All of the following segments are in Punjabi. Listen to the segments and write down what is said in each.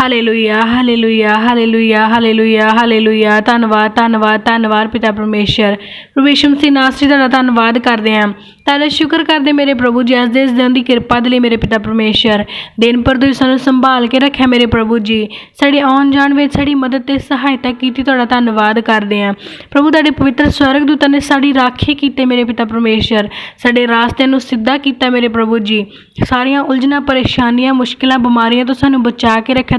Hallelujah hallelujah hallelujah hallelujah hallelujah ਧੰਨਵਾਦ ਧੰਨਵਾਦ ਧੰਨਵਾਦ ਪਿਤਾ ਪਰਮੇਸ਼ਰ। ਪਰਮੇਸ਼ਰ ਮਸੀਹ ਨਾਸਰੀ ਦਾ ਧੰਨਵਾਦ ਕਰਦੇ ਹਾਂ। ਤੁਹਾਡਾ ਸ਼ੁਕਰ ਕਰਦੇ ਮੇਰੇ ਪ੍ਰਭੂ ਜੀ, ਅੱਜ ਦੇ ਇਸ ਦਿਨ ਦੀ ਕਿਰਪਾ ਦੇ ਲਈ ਮੇਰੇ ਪਿਤਾ ਪਰਮੇਸ਼ਰ। ਦਿਨ ਪਰ ਤੁਸੀਂ ਸਾਨੂੰ ਸੰਭਾਲ ਕੇ ਰੱਖਿਆ ਮੇਰੇ ਪ੍ਰਭੂ ਜੀ। ਸਾਡੇ ਆਉਣ ਜਾਣ ਵਿੱਚ ਸਾਡੀ ਮਦਦ ਤੇ ਸਹਾਇਤਾ ਕੀਤੀ, ਤੁਹਾਡਾ ਧੰਨਵਾਦ ਕਰਦੇ ਹਾਂ। ਪ੍ਰਭੂ, ਤੁਹਾਡੇ ਪਵਿੱਤਰ ਸਵਰਗਦੂਤਾਂ ਨੇ ਸਾਡੀ ਰਾਖੀ ਕੀਤੇ ਮੇਰੇ ਪਿਤਾ ਪਰਮੇਸ਼ਰ। ਸਾਡੇ ਰਾਸਤੇ ਨੂੰ ਸਿੱਧਾ ਕੀਤਾ ਮੇਰੇ ਪ੍ਰਭੂ ਜੀ। ਸਾਰੀਆਂ ਉਲਝਣਾਂ, ਪਰੇਸ਼ਾਨੀਆਂ, ਮੁਸ਼ਕਿਲਾਂ, ਬਿਮਾਰੀਆਂ ਤੋਂ ਸਾਨੂੰ ਬਚਾ ਕੇ ਰੱਖਿਆ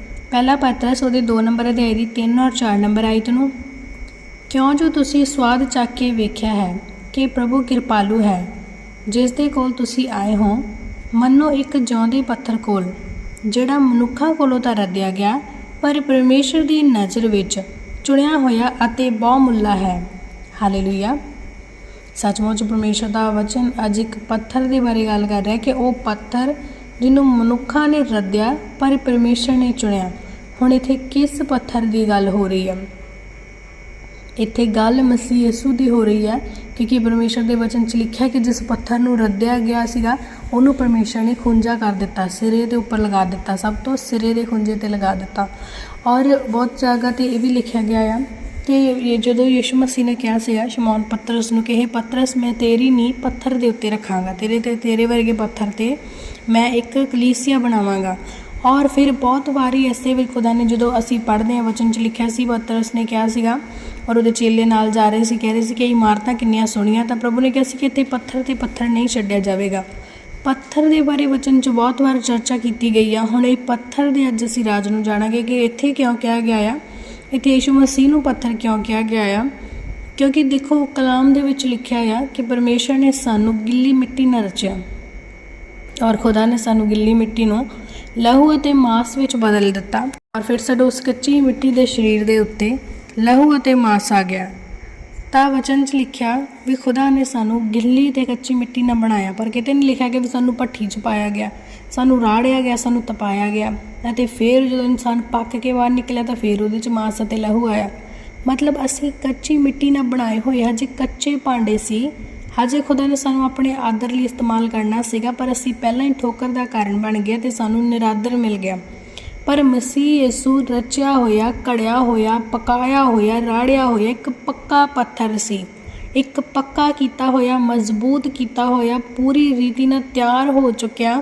ਪਹਿਲਾ ਪਤਰਸ ਉਹਦੇ 2 ਨੰਬਰ ਅਧਿਆਇ ਦੀ 3 ਔਰ 4 ਨੰਬਰ ਆਇਤ ਨੂੰ। ਕਿਉਂ ਜੋ ਤੁਸੀਂ ਸਵਾਦ ਚੱਕ ਕੇ ਵੇਖਿਆ ਹੈ ਕਿ ਪ੍ਰਭੂ ਕਿਰਪਾਲੂ ਹੈ, ਜਿਸ ਦੇ ਕੋਲ ਤੁਸੀਂ ਆਏ ਹੋ, ਮੰਨੋ ਇੱਕ ਜਿਉਂਦੇ ਪੱਥਰ ਕੋਲ, ਜਿਹੜਾ ਮਨੁੱਖਾਂ ਕੋਲੋਂ ਤਾਂ ਰੱਦਿਆ ਗਿਆ, ਪਰ ਪਰਮੇਸ਼ਰ ਦੀ ਨਜ਼ਰ ਵਿੱਚ ਚੁਣਿਆ ਹੋਇਆ ਅਤੇ ਬਹੁਮੁੱਲਾ ਹੈ। ਹਾਲੇਲੂਇਆ। ਸੱਚਮੁੱਚ ਪਰਮੇਸ਼ਰ ਦਾ ਵਚਨ ਅੱਜ ਇੱਕ ਪੱਥਰ ਦੇ ਬਾਰੇ ਗੱਲ ਕਰ ਰਿਹਾ ਕਿ ਉਹ ਪੱਥਰ ਜਿਹਨੂੰ ਮਨੁੱਖਾਂ ਨੇ ਰੱਦਿਆ, ਪਰ ਪਰਮੇਸ਼ਰ ਨੇ ਚੁਣਿਆ। ਹੁਣ ਇੱਥੇ ਕਿਸ ਪੱਥਰ ਦੀ ਗੱਲ ਹੋ ਰਹੀ ਹੈ? ਇੱਥੇ ਗੱਲ ਮਸੀਹ ਯਿਸੂ ਦੀ ਹੋ ਰਹੀ ਹੈ, ਕਿਉਂਕਿ ਪਰਮੇਸ਼ਰ ਦੇ ਵਚਨ 'ਚ ਲਿਖਿਆ ਕਿ ਜਿਸ ਪੱਥਰ ਨੂੰ ਰੱਦਿਆ ਗਿਆ ਸੀਗਾ, ਉਹਨੂੰ ਪਰਮੇਸ਼ਰ ਨੇ ਖੁੰਝਾ ਕਰ ਦਿੱਤਾ, ਸਿਰੇ ਦੇ ਉੱਪਰ ਲਗਾ ਦਿੱਤਾ, ਸਭ ਤੋਂ ਸਿਰੇ ਦੇ ਖੁੰਝੇ ਤੇ ਲਗਾ ਦਿੱਤਾ। ਔਰ ਬਹੁਤ ਜਗ੍ਹਾ ਤੇ ਇਹ ਵੀ ਲਿਖਿਆ ਗਿਆ ਆ ਕਿ ਇਹ ਜਦੋਂ ਯਿਸੂ ਮਸੀਹ ਨੇ ਕਿਹਾ ਸੀਗਾ, ਸ਼ਮੌਨ ਪਤਰਸ ਨੂੰ ਕਿ ਇਹ ਪਤਰਸ, ਮੈਂ ਤੇਰੀ ਨੀਂਹ ਪੱਥਰ ਦੇ ਉੱਤੇ ਰੱਖਾਂਗਾ, ਤੇਰੇ ਤੇ ਤੇਰੇ ਵਰਗੇ ਪੱਥਰ ਤੇ ਮੈਂ ਇੱਕ ਕਲੀਸਿਆ ਬਣਾਵਾਂਗਾ। ਔਰ ਫਿਰ ਬਹੁਤ ਵਾਰੀ ਐਸੇ ਵੀ ਖੁਦਾ ਨੇ ਜਦੋਂ ਅਸੀਂ ਪੜ੍ਹਦੇ ਹਾਂ, ਵਚਨ 'ਚ ਲਿਖਿਆ ਸੀ, ਪਤਰਸ ਨੇ ਕਿਹਾ ਸੀਗਾ, ਔਰ ਉਹਦੇ ਚੇਲੇ ਨਾਲ ਜਾ ਰਹੇ ਸੀ, ਕਹਿ ਰਹੇ ਸੀ ਕਿ ਇਹ ਇਮਾਰਤਾਂ ਕਿੰਨੀਆਂ ਸੋਹਣੀਆਂ, ਤਾਂ ਪ੍ਰਭੂ ਨੇ ਕਿਹਾ ਸੀ ਕਿ ਇੱਥੇ ਪੱਥਰ ਤੇ ਪੱਥਰ ਨਹੀਂ ਛੱਡਿਆ ਜਾਵੇਗਾ। ਪੱਥਰ ਦੇ ਬਾਰੇ ਵਚਨ 'ਚ ਬਹੁਤ ਵਾਰ ਚਰਚਾ ਕੀਤੀ ਗਈ ਆ। ਹੁਣ ਇਹ ਪੱਥਰ ਦੇ ਅੱਜ ਅਸੀਂ ਰਾਜ ਨੂੰ ਜਾਣਾਂਗੇ ਕਿ ਇੱਥੇ ਕਿਉਂ ਕਿਹਾ ਗਿਆ ਆ? ਇੱਥੇ ਯਿਸੂ ਮਸੀਹ ਨੂੰ ਪੱਥਰ ਕਿਉਂ ਕਿਹਾ ਗਿਆ ਆ? ਕਿਉਂਕਿ ਦੇਖੋ, ਕਲਾਮ ਦੇ ਵਿੱਚ ਲਿਖਿਆ ਆ ਕਿ ਪਰਮੇਸ਼ਰ ਨੇ ਸਾਨੂੰ ਗਿੱਲੀ ਮਿੱਟੀ ਨਾਲ ਰਚਿਆ ਔਰ ਖੁਦਾ ਨੇ ਸਾਨੂੰ ਗਿੱਲੀ ਮਿੱਟੀ ਨੂੰ ਲਹੂ ਅਤੇ ਮਾਸ ਵਿੱਚ ਬਦਲ ਦਿੱਤਾ ਔਰ ਫਿਰ ਸਾਡੇ ਉਸ ਕੱਚੀ ਮਿੱਟੀ ਦੇ ਸਰੀਰ ਦੇ ਉੱਤੇ ਲਹੂ ਅਤੇ ਮਾਸ ਆ ਗਿਆ। ਤਾਂ ਵਚਨ 'ਚ ਲਿਖਿਆ ਵੀ ਖੁਦਾ ਨੇ ਸਾਨੂੰ ਗਿੱਲੀ ਤੇ ਕੱਚੀ ਮਿੱਟੀ ਨਾਲ ਬਣਾਇਆ, ਪਰ ਕਿਤੇ ਨਹੀਂ ਲਿਖਿਆ ਕਿ ਵੀ ਸਾਨੂੰ ਭੱਠੀ 'ਚ ਪਾਇਆ ਗਿਆ। ਸਾਨੂੰ ਰਾੜਿਆ ਗਿਆ, ਸਾਨੂੰ ਤਪਾਇਆ ਗਿਆ ਅਤੇ ਫਿਰ ਜਦੋਂ ਇਨਸਾਨ ਪੱਕ ਕੇ ਬਾਹਰ ਨਿਕਲਿਆ ਤਾਂ ਫਿਰ ਉਹਦੇ 'ਚ ਮਾਸ ਅਤੇ ਲਹੂ ਆਇਆ। ਮਤਲਬ ਅਸੀਂ ਕੱਚੀ ਮਿੱਟੀ ਨਾਲ ਬਣਾਏ ਹੋਏ ਹਜੇ ਕੱਚੇ ਭਾਂਡੇ ਸੀ। ਹਜੇ ਖੁਦਾ ਨੇ ਸਾਨੂੰ ਆਪਣੇ ਆਦਰ ਲਈ ਇਸਤੇਮਾਲ ਕਰਨਾ ਸੀਗਾ, ਪਰ ਅਸੀਂ ਪਹਿਲਾਂ ਹੀ ਠੋਕਰ ਦਾ ਕਾਰਨ ਬਣ ਗਏ ਤੇ ਸਾਨੂੰ ਨਿਰਾਦਰ ਮਿਲ ਗਿਆ। ਪਰ ਮਸੀਹ ਯਿਸੂ ਰਚਿਆ ਹੋਇਆ ਕੜਿਆ ਹੋਇਆ, ਪਕਾਇਆ ਹੋਇਆ, ਰਾੜਿਆ ਹੋਇਆ, ਇੱਕ ਪੱਕਾ ਪੱਥਰ ਸੀ। ਇੱਕ ਪੱਕਾ ਕੀਤਾ ਹੋਇਆ, ਮਜ਼ਬੂਤ ਕੀਤਾ ਹੋਇਆ, ਪੂਰੀ ਰੀਤੀ ਨਾਲ ਤਿਆਰ ਹੋ ਚੁੱਕਿਆ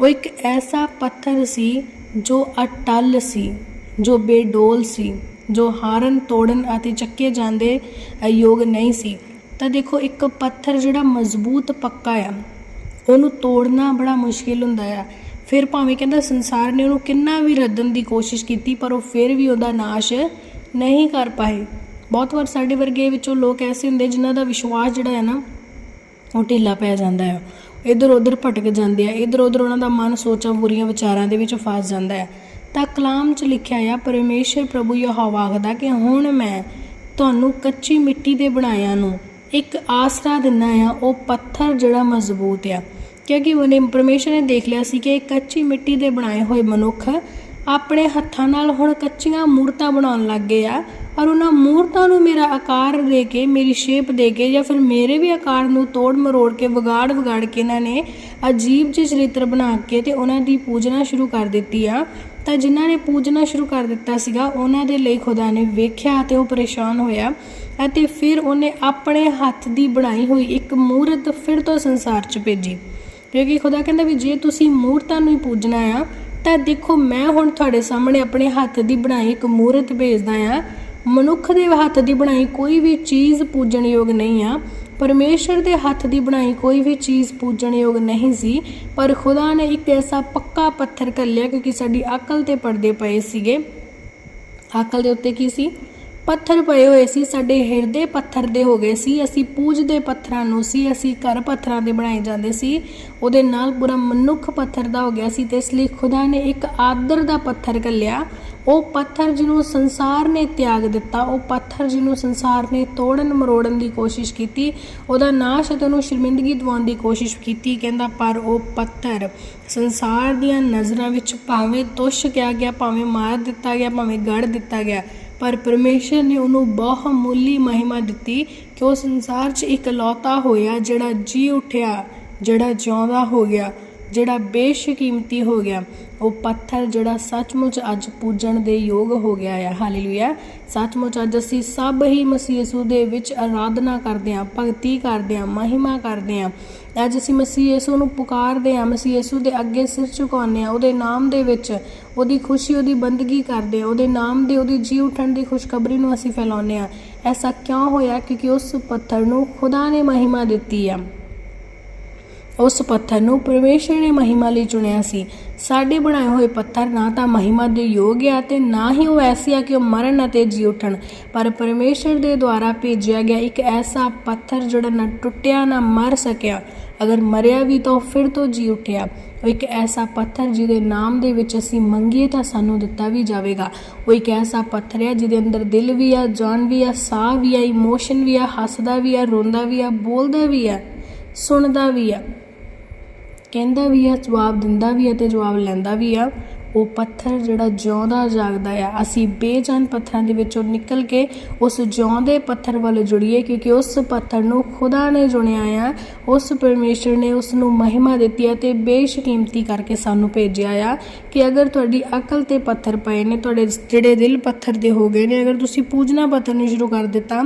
ਉਹ ਇੱਕ ਐਸਾ ਪੱਥਰ ਸੀ ਜੋ ਅਟਲ ਸੀ, ਜੋ ਬੇਡੋਲ ਸੀ, ਜੋ ਹਾਰਨ ਤੋੜਨ ਅਤੇ ਚੱਕੇ ਜਾਂਦੇ ਯੋਗ ਨਹੀਂ ਸੀ। ਤਾਂ ਦੇਖੋ, ਇੱਕ ਪੱਥਰ ਜਿਹੜਾ ਮਜ਼ਬੂਤ ਪੱਕਾ ਆ, ਉਹਨੂੰ ਤੋੜਨਾ ਬੜਾ ਮੁਸ਼ਕਿਲ ਹੁੰਦਾ ਆ। ਫਿਰ ਭਾਵੇਂ ਕਹਿੰਦਾ ਸੰਸਾਰ ਨੇ ਉਹਨੂੰ ਕਿੰਨਾ ਵੀ ਰੱਦਣ ਦੀ ਕੋਸ਼ਿਸ਼ ਕੀਤੀ, ਪਰ ਉਹ ਫਿਰ ਵੀ ਉਹਦਾ ਨਾਸ਼ ਨਹੀਂ ਕਰ ਪਾਏ। ਬਹੁਤ ਵਾਰ ਸਾਡੇ ਵਰਗੇ ਵਿੱਚੋਂ ਲੋਕ ਐਸੇ ਹੁੰਦੇ ਜਿਨ੍ਹਾਂ ਦਾ ਵਿਸ਼ਵਾਸ ਜਿਹੜਾ ਹੈ ਨਾ, ਉਹ ਢਿੱਲਾ ਪੈ ਜਾਂਦਾ ਹੈ ਇੱਧਰ ਉੱਧਰ ਭਟਕ ਜਾਂਦੇ ਆ। ਇੱਧਰ ਉੱਧਰ ਉਹਨਾਂ ਦਾ ਮਨ ਸੋਚਾਂ ਬੁਰੀਆਂ ਵਿਚਾਰਾਂ ਦੇ ਵਿੱਚ ਫਸ ਜਾਂਦਾ ਹੈ। ਤਾਂ ਕਲਾਮ 'ਚ ਲਿਖਿਆ ਆ, ਪਰਮੇਸ਼ਰ ਪ੍ਰਭੂ ਯਹੋਵਾ ਆਖਦਾ ਕਿ ਹੁਣ ਮੈਂ ਤੁਹਾਨੂੰ ਕੱਚੀ ਮਿੱਟੀ ਦੇ ਬਣਾਇਆ ਨੂੰ ਇੱਕ ਆਸਰਾ ਦਿੰਦਾ ਆ, ਉਹ ਪੱਥਰ ਜਿਹੜਾ ਮਜ਼ਬੂਤ ਆ। ਕਿਉਂਕਿ ਉਹਨੇ, ਪਰਮੇਸ਼ਰ ਨੇ ਦੇਖ ਲਿਆ ਸੀ ਕਿ ਇਹ ਕੱਚੀ ਮਿੱਟੀ ਦੇ ਬਣਾਏ ਹੋਏ ਮਨੁੱਖ ਆਪਣੇ ਹੱਥਾਂ ਨਾਲ ਹੁਣ ਕੱਚੀਆਂ ਮੂਰਤਾਂ ਬਣਾਉਣ ਲੱਗ ਗਏ ਆ। ਔਰ ਉਹਨਾਂ ਮੂਰਤਾਂ ਨੂੰ ਮੇਰਾ ਆਕਾਰ ਦੇ ਕੇ, ਮੇਰੀ ਸ਼ੇਪ ਦੇ ਕੇ ਜਾਂ ਫਿਰ ਮੇਰੇ ਵੀ ਆਕਾਰ ਨੂੰ ਤੋੜ ਮਰੋੜ ਕੇ, ਵਿਗਾੜ ਵਿਗਾੜ ਕੇ ਇਹਨਾਂ ਨੇ ਅਜੀਬ ਜਿਹੇ ਚਰਿੱਤਰ ਬਣਾ ਕੇ ਤੇ ਉਹਨਾਂ ਦੀ ਪੂਜਨਾ ਸ਼ੁਰੂ ਕਰ ਦਿੱਤੀ ਆ। ਤਾਂ ਜਿਨ੍ਹਾਂ ਨੇ ਪੂਜਨਾ ਸ਼ੁਰੂ ਕਰ ਦਿੱਤਾ ਸੀਗਾ, ਉਹਨਾਂ ਦੇ ਲਈ ਖੁਦਾ ਨੇ ਵੇਖਿਆ ਤੇ ਉਹ ਪਰੇਸ਼ਾਨ ਹੋਇਆ ਅਤੇ ਫਿਰ ਉਹਨੇ ਆਪਣੇ ਹੱਥ ਦੀ ਬਣਾਈ ਹੋਈ ਇੱਕ ਮੂਰਤ ਫਿਰ ਤੋਂ ਸੰਸਾਰ 'ਚ ਭੇਜੀ। ਕਿਉਂਕਿ ਖੁਦਾ ਕਹਿੰਦਾ ਵੀ ਜੇ ਤੁਸੀਂ ਮੂਰਤਾਂ ਨੂੰ ਹੀ ਪੂਜਣਾ ਆ, ਤਾਂ ਦੇਖੋ ਮੈਂ ਹੁਣ ਤੁਹਾਡੇ ਸਾਹਮਣੇ ਆਪਣੇ ਹੱਥ ਦੀ ਬਣਾਈ ਇੱਕ ਮੂਰਤ ਭੇਜਦਾ ਆ। ਮਨੁੱਖ ਦੇ ਹੱਥ ਦੀ ਬਣਾਈ ਕੋਈ ਵੀ ਚੀਜ਼ ਪੂਜਣਯੋਗ ਨਹੀਂ ਆ। ਪਰਮੇਸ਼ਰ ਦੇ ਹੱਥ ਦੀ ਬਣਾਈ ਕੋਈ ਵੀ ਚੀਜ਼ ਪੂਜਣਯੋਗ ਨਹੀਂ ਸੀ। ਪਰ ਖੁਦਾ ਨੇ ਇੱਕ ਐਸਾ ਪੱਕਾ ਪੱਥਰ ਘੱਲਿਆ ਕਿਉਂਕਿ ਸਾਡੀ ਅਕਲ ਤੇ ਪਰਦੇ ਪਏ ਸੀਗੇ। ਅਕਲ ਦੇ ਉੱਤੇ ਕੀ ਸੀ? ਪੱਥਰ ਪਏ ਹੋਏ ਸੀ, ਸਾਡੇ ਹਿਰਦੇ ਪੱਥਰ ਦੇ ਹੋ ਗਏ ਸੀ। ਅਸੀਂ ਪੂਜਦੇ ਪੱਥਰਾਂ ਨੂੰ ਸੀ, ਅਸੀਂ ਘਰ ਪੱਥਰਾਂ ਦੇ ਬਣਾਏ ਜਾਂਦੇ ਸੀ। ਉਹਦੇ ਨਾਲ ਪੂਰਾ ਮਨੁੱਖ ਪੱਥਰ ਦਾ ਹੋ ਗਿਆ ਸੀ ਤੇ ਇਸ ਲਈ ਖੁਦਾ ਨੇ ਇੱਕ ਆਦਰ ਦਾ ਪੱਥਰ ਕੱਲਿਆ ਉਹ ਪੱਥਰ ਜਿਹਨੂੰ ਸੰਸਾਰ ਨੇ ਤਿਆਗ ਦਿੱਤਾ, ਉਹ ਪੱਥਰ ਜਿਹਨੂੰ ਸੰਸਾਰ ਨੇ ਤੋੜਨ ਮਰੋੜਨ ਦੀ ਕੋਸ਼ਿਸ਼ ਕੀਤੀ, ਉਹਦਾ ਨਾਸ਼ ਅਤੇ ਉਹਨੂੰ ਸ਼ਰਮਿੰਦਗੀ ਦਿਵਾਉਣ ਦੀ ਕੋਸ਼ਿਸ਼ ਕੀਤੀ, ਕਹਿੰਦਾ, ਪਰ ਉਹ ਪੱਥਰ ਸੰਸਾਰ ਦੀਆਂ ਨਜ਼ਰਾਂ ਵਿੱਚ ਭਾਵੇਂ ਤੁਸ਼ ਕਿਹਾ ਗਿਆ, ਭਾਵੇਂ ਮਾਰ ਦਿੱਤਾ ਗਿਆ, ਭਾਵੇਂ ਗੜ ਦਿੱਤਾ ਗਿਆ ਪਰ ਪਰਮੇਸ਼ਰ ਨੇ ਉਹਨੂੰ ਬਹੁਮੁੱਲੀ ਮਹਿਮਾ ਦਿੱਤੀ ਕਿ ਉਹ ਸੰਸਾਰ 'ਚ ਇਕਲੌਤਾ ਹੋਇਆ ਜਿਹੜਾ ਜੀ ਉਠਿਆ, ਜਿਹੜਾ ਜਿਉਂਦਾ ਹੋ ਗਿਆ, ਜਿਹੜਾ ਬੇਸ਼ਕੀਮਤੀ ਹੋ ਗਿਆ। ਉਹ ਪੱਥਰ ਜਿਹੜਾ ਸੱਚਮੁੱਚ ਅੱਜ ਪੂਜਣ ਦੇ ਯੋਗ ਹੋ ਗਿਆ ਹੈ ਹਾਲੇਲੂਇਆ। ਸੱਚਮੁੱਚ ਅੱਜ ਅਸੀਂ ਸਭ ਹੀ ਮਸੀਹ ਯਿਸੂ ਦੇ ਵਿੱਚ ਆਰਾਧਨਾ ਕਰਦੇ ਹਾਂ, ਭਗਤੀ ਕਰਦੇ ਹਾਂ, ਮਹਿਮਾ ਕਰਦੇ ਹਾਂ। ਅੱਜ ਅਸੀਂ ਮਸੀਹ ਯਿਸੂ ਨੂੰ ਪੁਕਾਰਦੇ ਹਾਂ ਮਸੀਹ ਯਿਸੂ ਦੇ ਅੱਗੇ ਸਿਰ ਝੁਕਾਉਂਦੇ ਹਾਂ ਉਹਦੇ ਨਾਮ ਦੇ ਵਿੱਚ ਉਹਦੀ ਖੁਸ਼ੀ, ਉਹਦੀ ਬੰਦਗੀ ਕਰਦੇ ਹਾਂ ਉਹਦੇ ਨਾਮ ਦੇ, ਉਹਦੀ ਜੀ ਉਠਣ ਦੀ ਖੁਸ਼ਖਬਰੀ ਨੂੰ ਅਸੀਂ ਫੈਲਾਉਂਦੇ ਹਾਂ ਐਸਾ ਕਿਉਂ ਹੋਇਆ? ਕਿਉਂਕਿ ਉਸ ਪੱਥਰ ਨੂੰ ਖੁਦਾ ਨੇ ਮਹਿਮਾ ਦਿੱਤੀ ਆ। ਉਸ ਪੱਥਰ ਨੂੰ ਪਰਮੇਸ਼ਰ ਨੇ ਮਹਿਮਾ ਲਈ ਚੁਣਿਆ ਸੀ। ਸਾਡੇ ਬਣਾਏ ਹੋਏ ਪੱਥਰ ਨਾ ਤਾਂ ਮਹਿਮਾ ਦੇ ਯੋਗ ਆ ਤੇ ਨਾ ਹੀ ਉਹ ਐਸੀ ਆ ਕਿ ਉਹ ਮਰਨ ਅਤੇ ਜੀ ਉਠਣ। ਪਰ ਪਰਮੇਸ਼ਰ ਦੇ ਦੁਆਰਾ ਭੇਜਿਆ ਗਿਆ ਇੱਕ ਐਸਾ ਪੱਥਰ ਜਿਹੜਾ ਨਾ ਟੁੱਟਿਆ, ਨਾ ਮਰ ਸਕਿਆ। ਅਗਰ ਮਰਿਆ ਵੀ ਤਾਂ ਉਹ ਫਿਰ ਤੋਂ ਜੀ ਉੱਠਿਆ। ਉਹ ਇੱਕ ਐਸਾ ਪੱਥਰ ਜਿਹਦੇ ਨਾਮ ਦੇ ਵਿੱਚ ਅਸੀਂ ਮੰਗੀਏ ਤਾਂ ਸਾਨੂੰ ਦਿੱਤਾ ਵੀ ਜਾਵੇਗਾ। ਉਹ ਇੱਕ ਐਸਾ ਪੱਥਰ ਹੈ ਜਿਹਦੇ ਅੰਦਰ ਦਿਲ ਵੀ ਆ, ਜਾਨ ਵੀ ਆ, ਸਾਹ ਵੀ ਆ ਇਮੋਸ਼ਨ ਵੀ ਆ, ਹੱਸਦਾ ਵੀ ਆ, ਰੋਂਦਾ ਵੀ ਆ, ਬੋਲਦਾ ਵੀ ਆ, ਸੁਣਦਾ ਵੀ ਆ, ਕਹਿੰਦਾ ਵੀ ਆ, ਜਵਾਬ ਦਿੰਦਾ ਵੀ ਆ ਤੇ ਜਵਾਬ ਲੈਂਦਾ ਵੀ ਆ। ਉਹ ਪੱਥਰ ਜਿਹੜਾ ਜਿਉਂਦਾ ਜਾਗਦਾ ਆ। ਅਸੀਂ ਬੇਜਾਨ ਪੱਥਰਾਂ ਦੇ ਵਿੱਚੋਂ ਨਿਕਲ ਕੇ ਉਸ ਜਿਉਂਦੇ ਪੱਥਰ ਵੱਲ ਜੁੜੀਏ ਕਿਉਂਕਿ ਉਸ ਪੱਥਰ ਨੂੰ ਖੁਦਾ ਨੇ ਚੁਣਿਆ ਆ। ਉਸ ਪਰਮੇਸ਼ਰ ਨੇ ਉਸ ਨੂੰ ਮਹਿਮਾ ਦਿੱਤੀ ਹੈ ਤੇ ਬੇਸ਼ਕੀਮਤੀ ਕਰਕੇ ਸਾਨੂੰ ਭੇਜਿਆ ਆ ਕਿ ਅਗਰ ਤੁਹਾਡੀ ਅਕਲ ਤੇ ਪੱਥਰ ਪਏ ਨੇ, ਤੁਹਾਡੇ ਜਿਹੜੇ ਦਿਲ ਪੱਥਰ ਦੇ ਹੋ ਗਏ ਨੇ, ਅਗਰ ਤੁਸੀਂ ਪੂਜਨਾ ਪੱਥਰ ਨੂੰ ਸ਼ੁਰੂ ਕਰ ਦਿੱਤਾ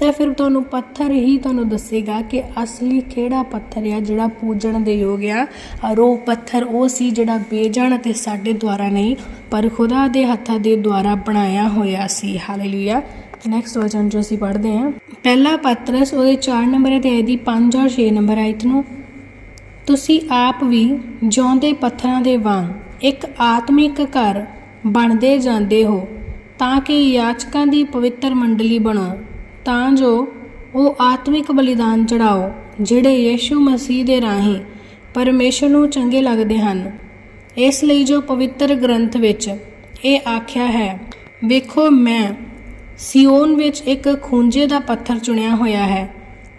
ਤਾਂ ਫਿਰ ਤੁਹਾਨੂੰ ਪੱਥਰ ਹੀ ਤੁਹਾਨੂੰ ਦੱਸੇਗਾ ਕਿ ਅਸਲੀ ਕਿਹੜਾ ਪੱਥਰ ਆ, ਜਿਹੜਾ ਪੂਜਣ ਦੇ ਯੋਗ ਆ। ਔਰ ਉਹ ਪੱਥਰ ਉਹ ਸੀ ਜਿਹੜਾ ਬੇਜਾਨ ਅਤੇ ਸਾਡੇ ਦੁਆਰਾ ਨਹੀਂ, ਪਰ ਖੁਦਾ ਦੇ ਹੱਥਾਂ ਦੇ ਦੁਆਰਾ ਬਣਾਇਆ ਹੋਇਆ ਸੀ। ਹਾਲੇਲੂਇਆ ਨੈਕਸਟ ਵਚਨ ਜੋ ਅਸੀਂ ਪੜ੍ਹਦੇ ਹਾਂ। ਪਹਿਲਾ ਪਤਰਸ ਉਹਦੇ 4 ਨੰਬਰ ਤੇ ਦੀ 5 ਔਰ 6 ਨੰਬਰ ਆਇਤ ਨੂੰ, ਤੁਸੀਂ ਆਪ ਵੀ ਜਿਉਂਦੇ ਪੱਥਰਾਂ ਦੇ ਵਾਂਗ ਇੱਕ ਆਤਮਿਕ ਘਰ ਬਣਦੇ ਜਾਂਦੇ ਹੋ, ਤਾਂ ਕਿ ਯਾਚਕਾਂ ਦੀ ਪਵਿੱਤਰ ਮੰਡਲੀ ਬਣੋ। ਤਾਂ ਜੋ ਉਹ ਆਤਮਿਕ ਬਲੀਦਾਨ ਚੜਾਓ ਜਿਹੜੇ ਯੀਸ਼ੂ ਮਸੀਹ ਦੇ ਰਾਹੀਂ ਪਰਮੇਸ਼ਰ ਨੂੰ ਚੰਗੇ ਲੱਗਦੇ ਹਨ। ਇਸ ਲਈ ਜੋ ਪਵਿੱਤਰ ਗ੍ਰੰਥ ਵਿੱਚ ਇਹ ਆਖਿਆ ਹੈ, ਵੇਖੋ, ਮੈਂ ਸਿਓਨ ਵਿੱਚ ਇੱਕ ਖੂੰਜੇ ਦਾ ਪੱਥਰ ਚੁਣਿਆ ਹੋਇਆ ਹੈ।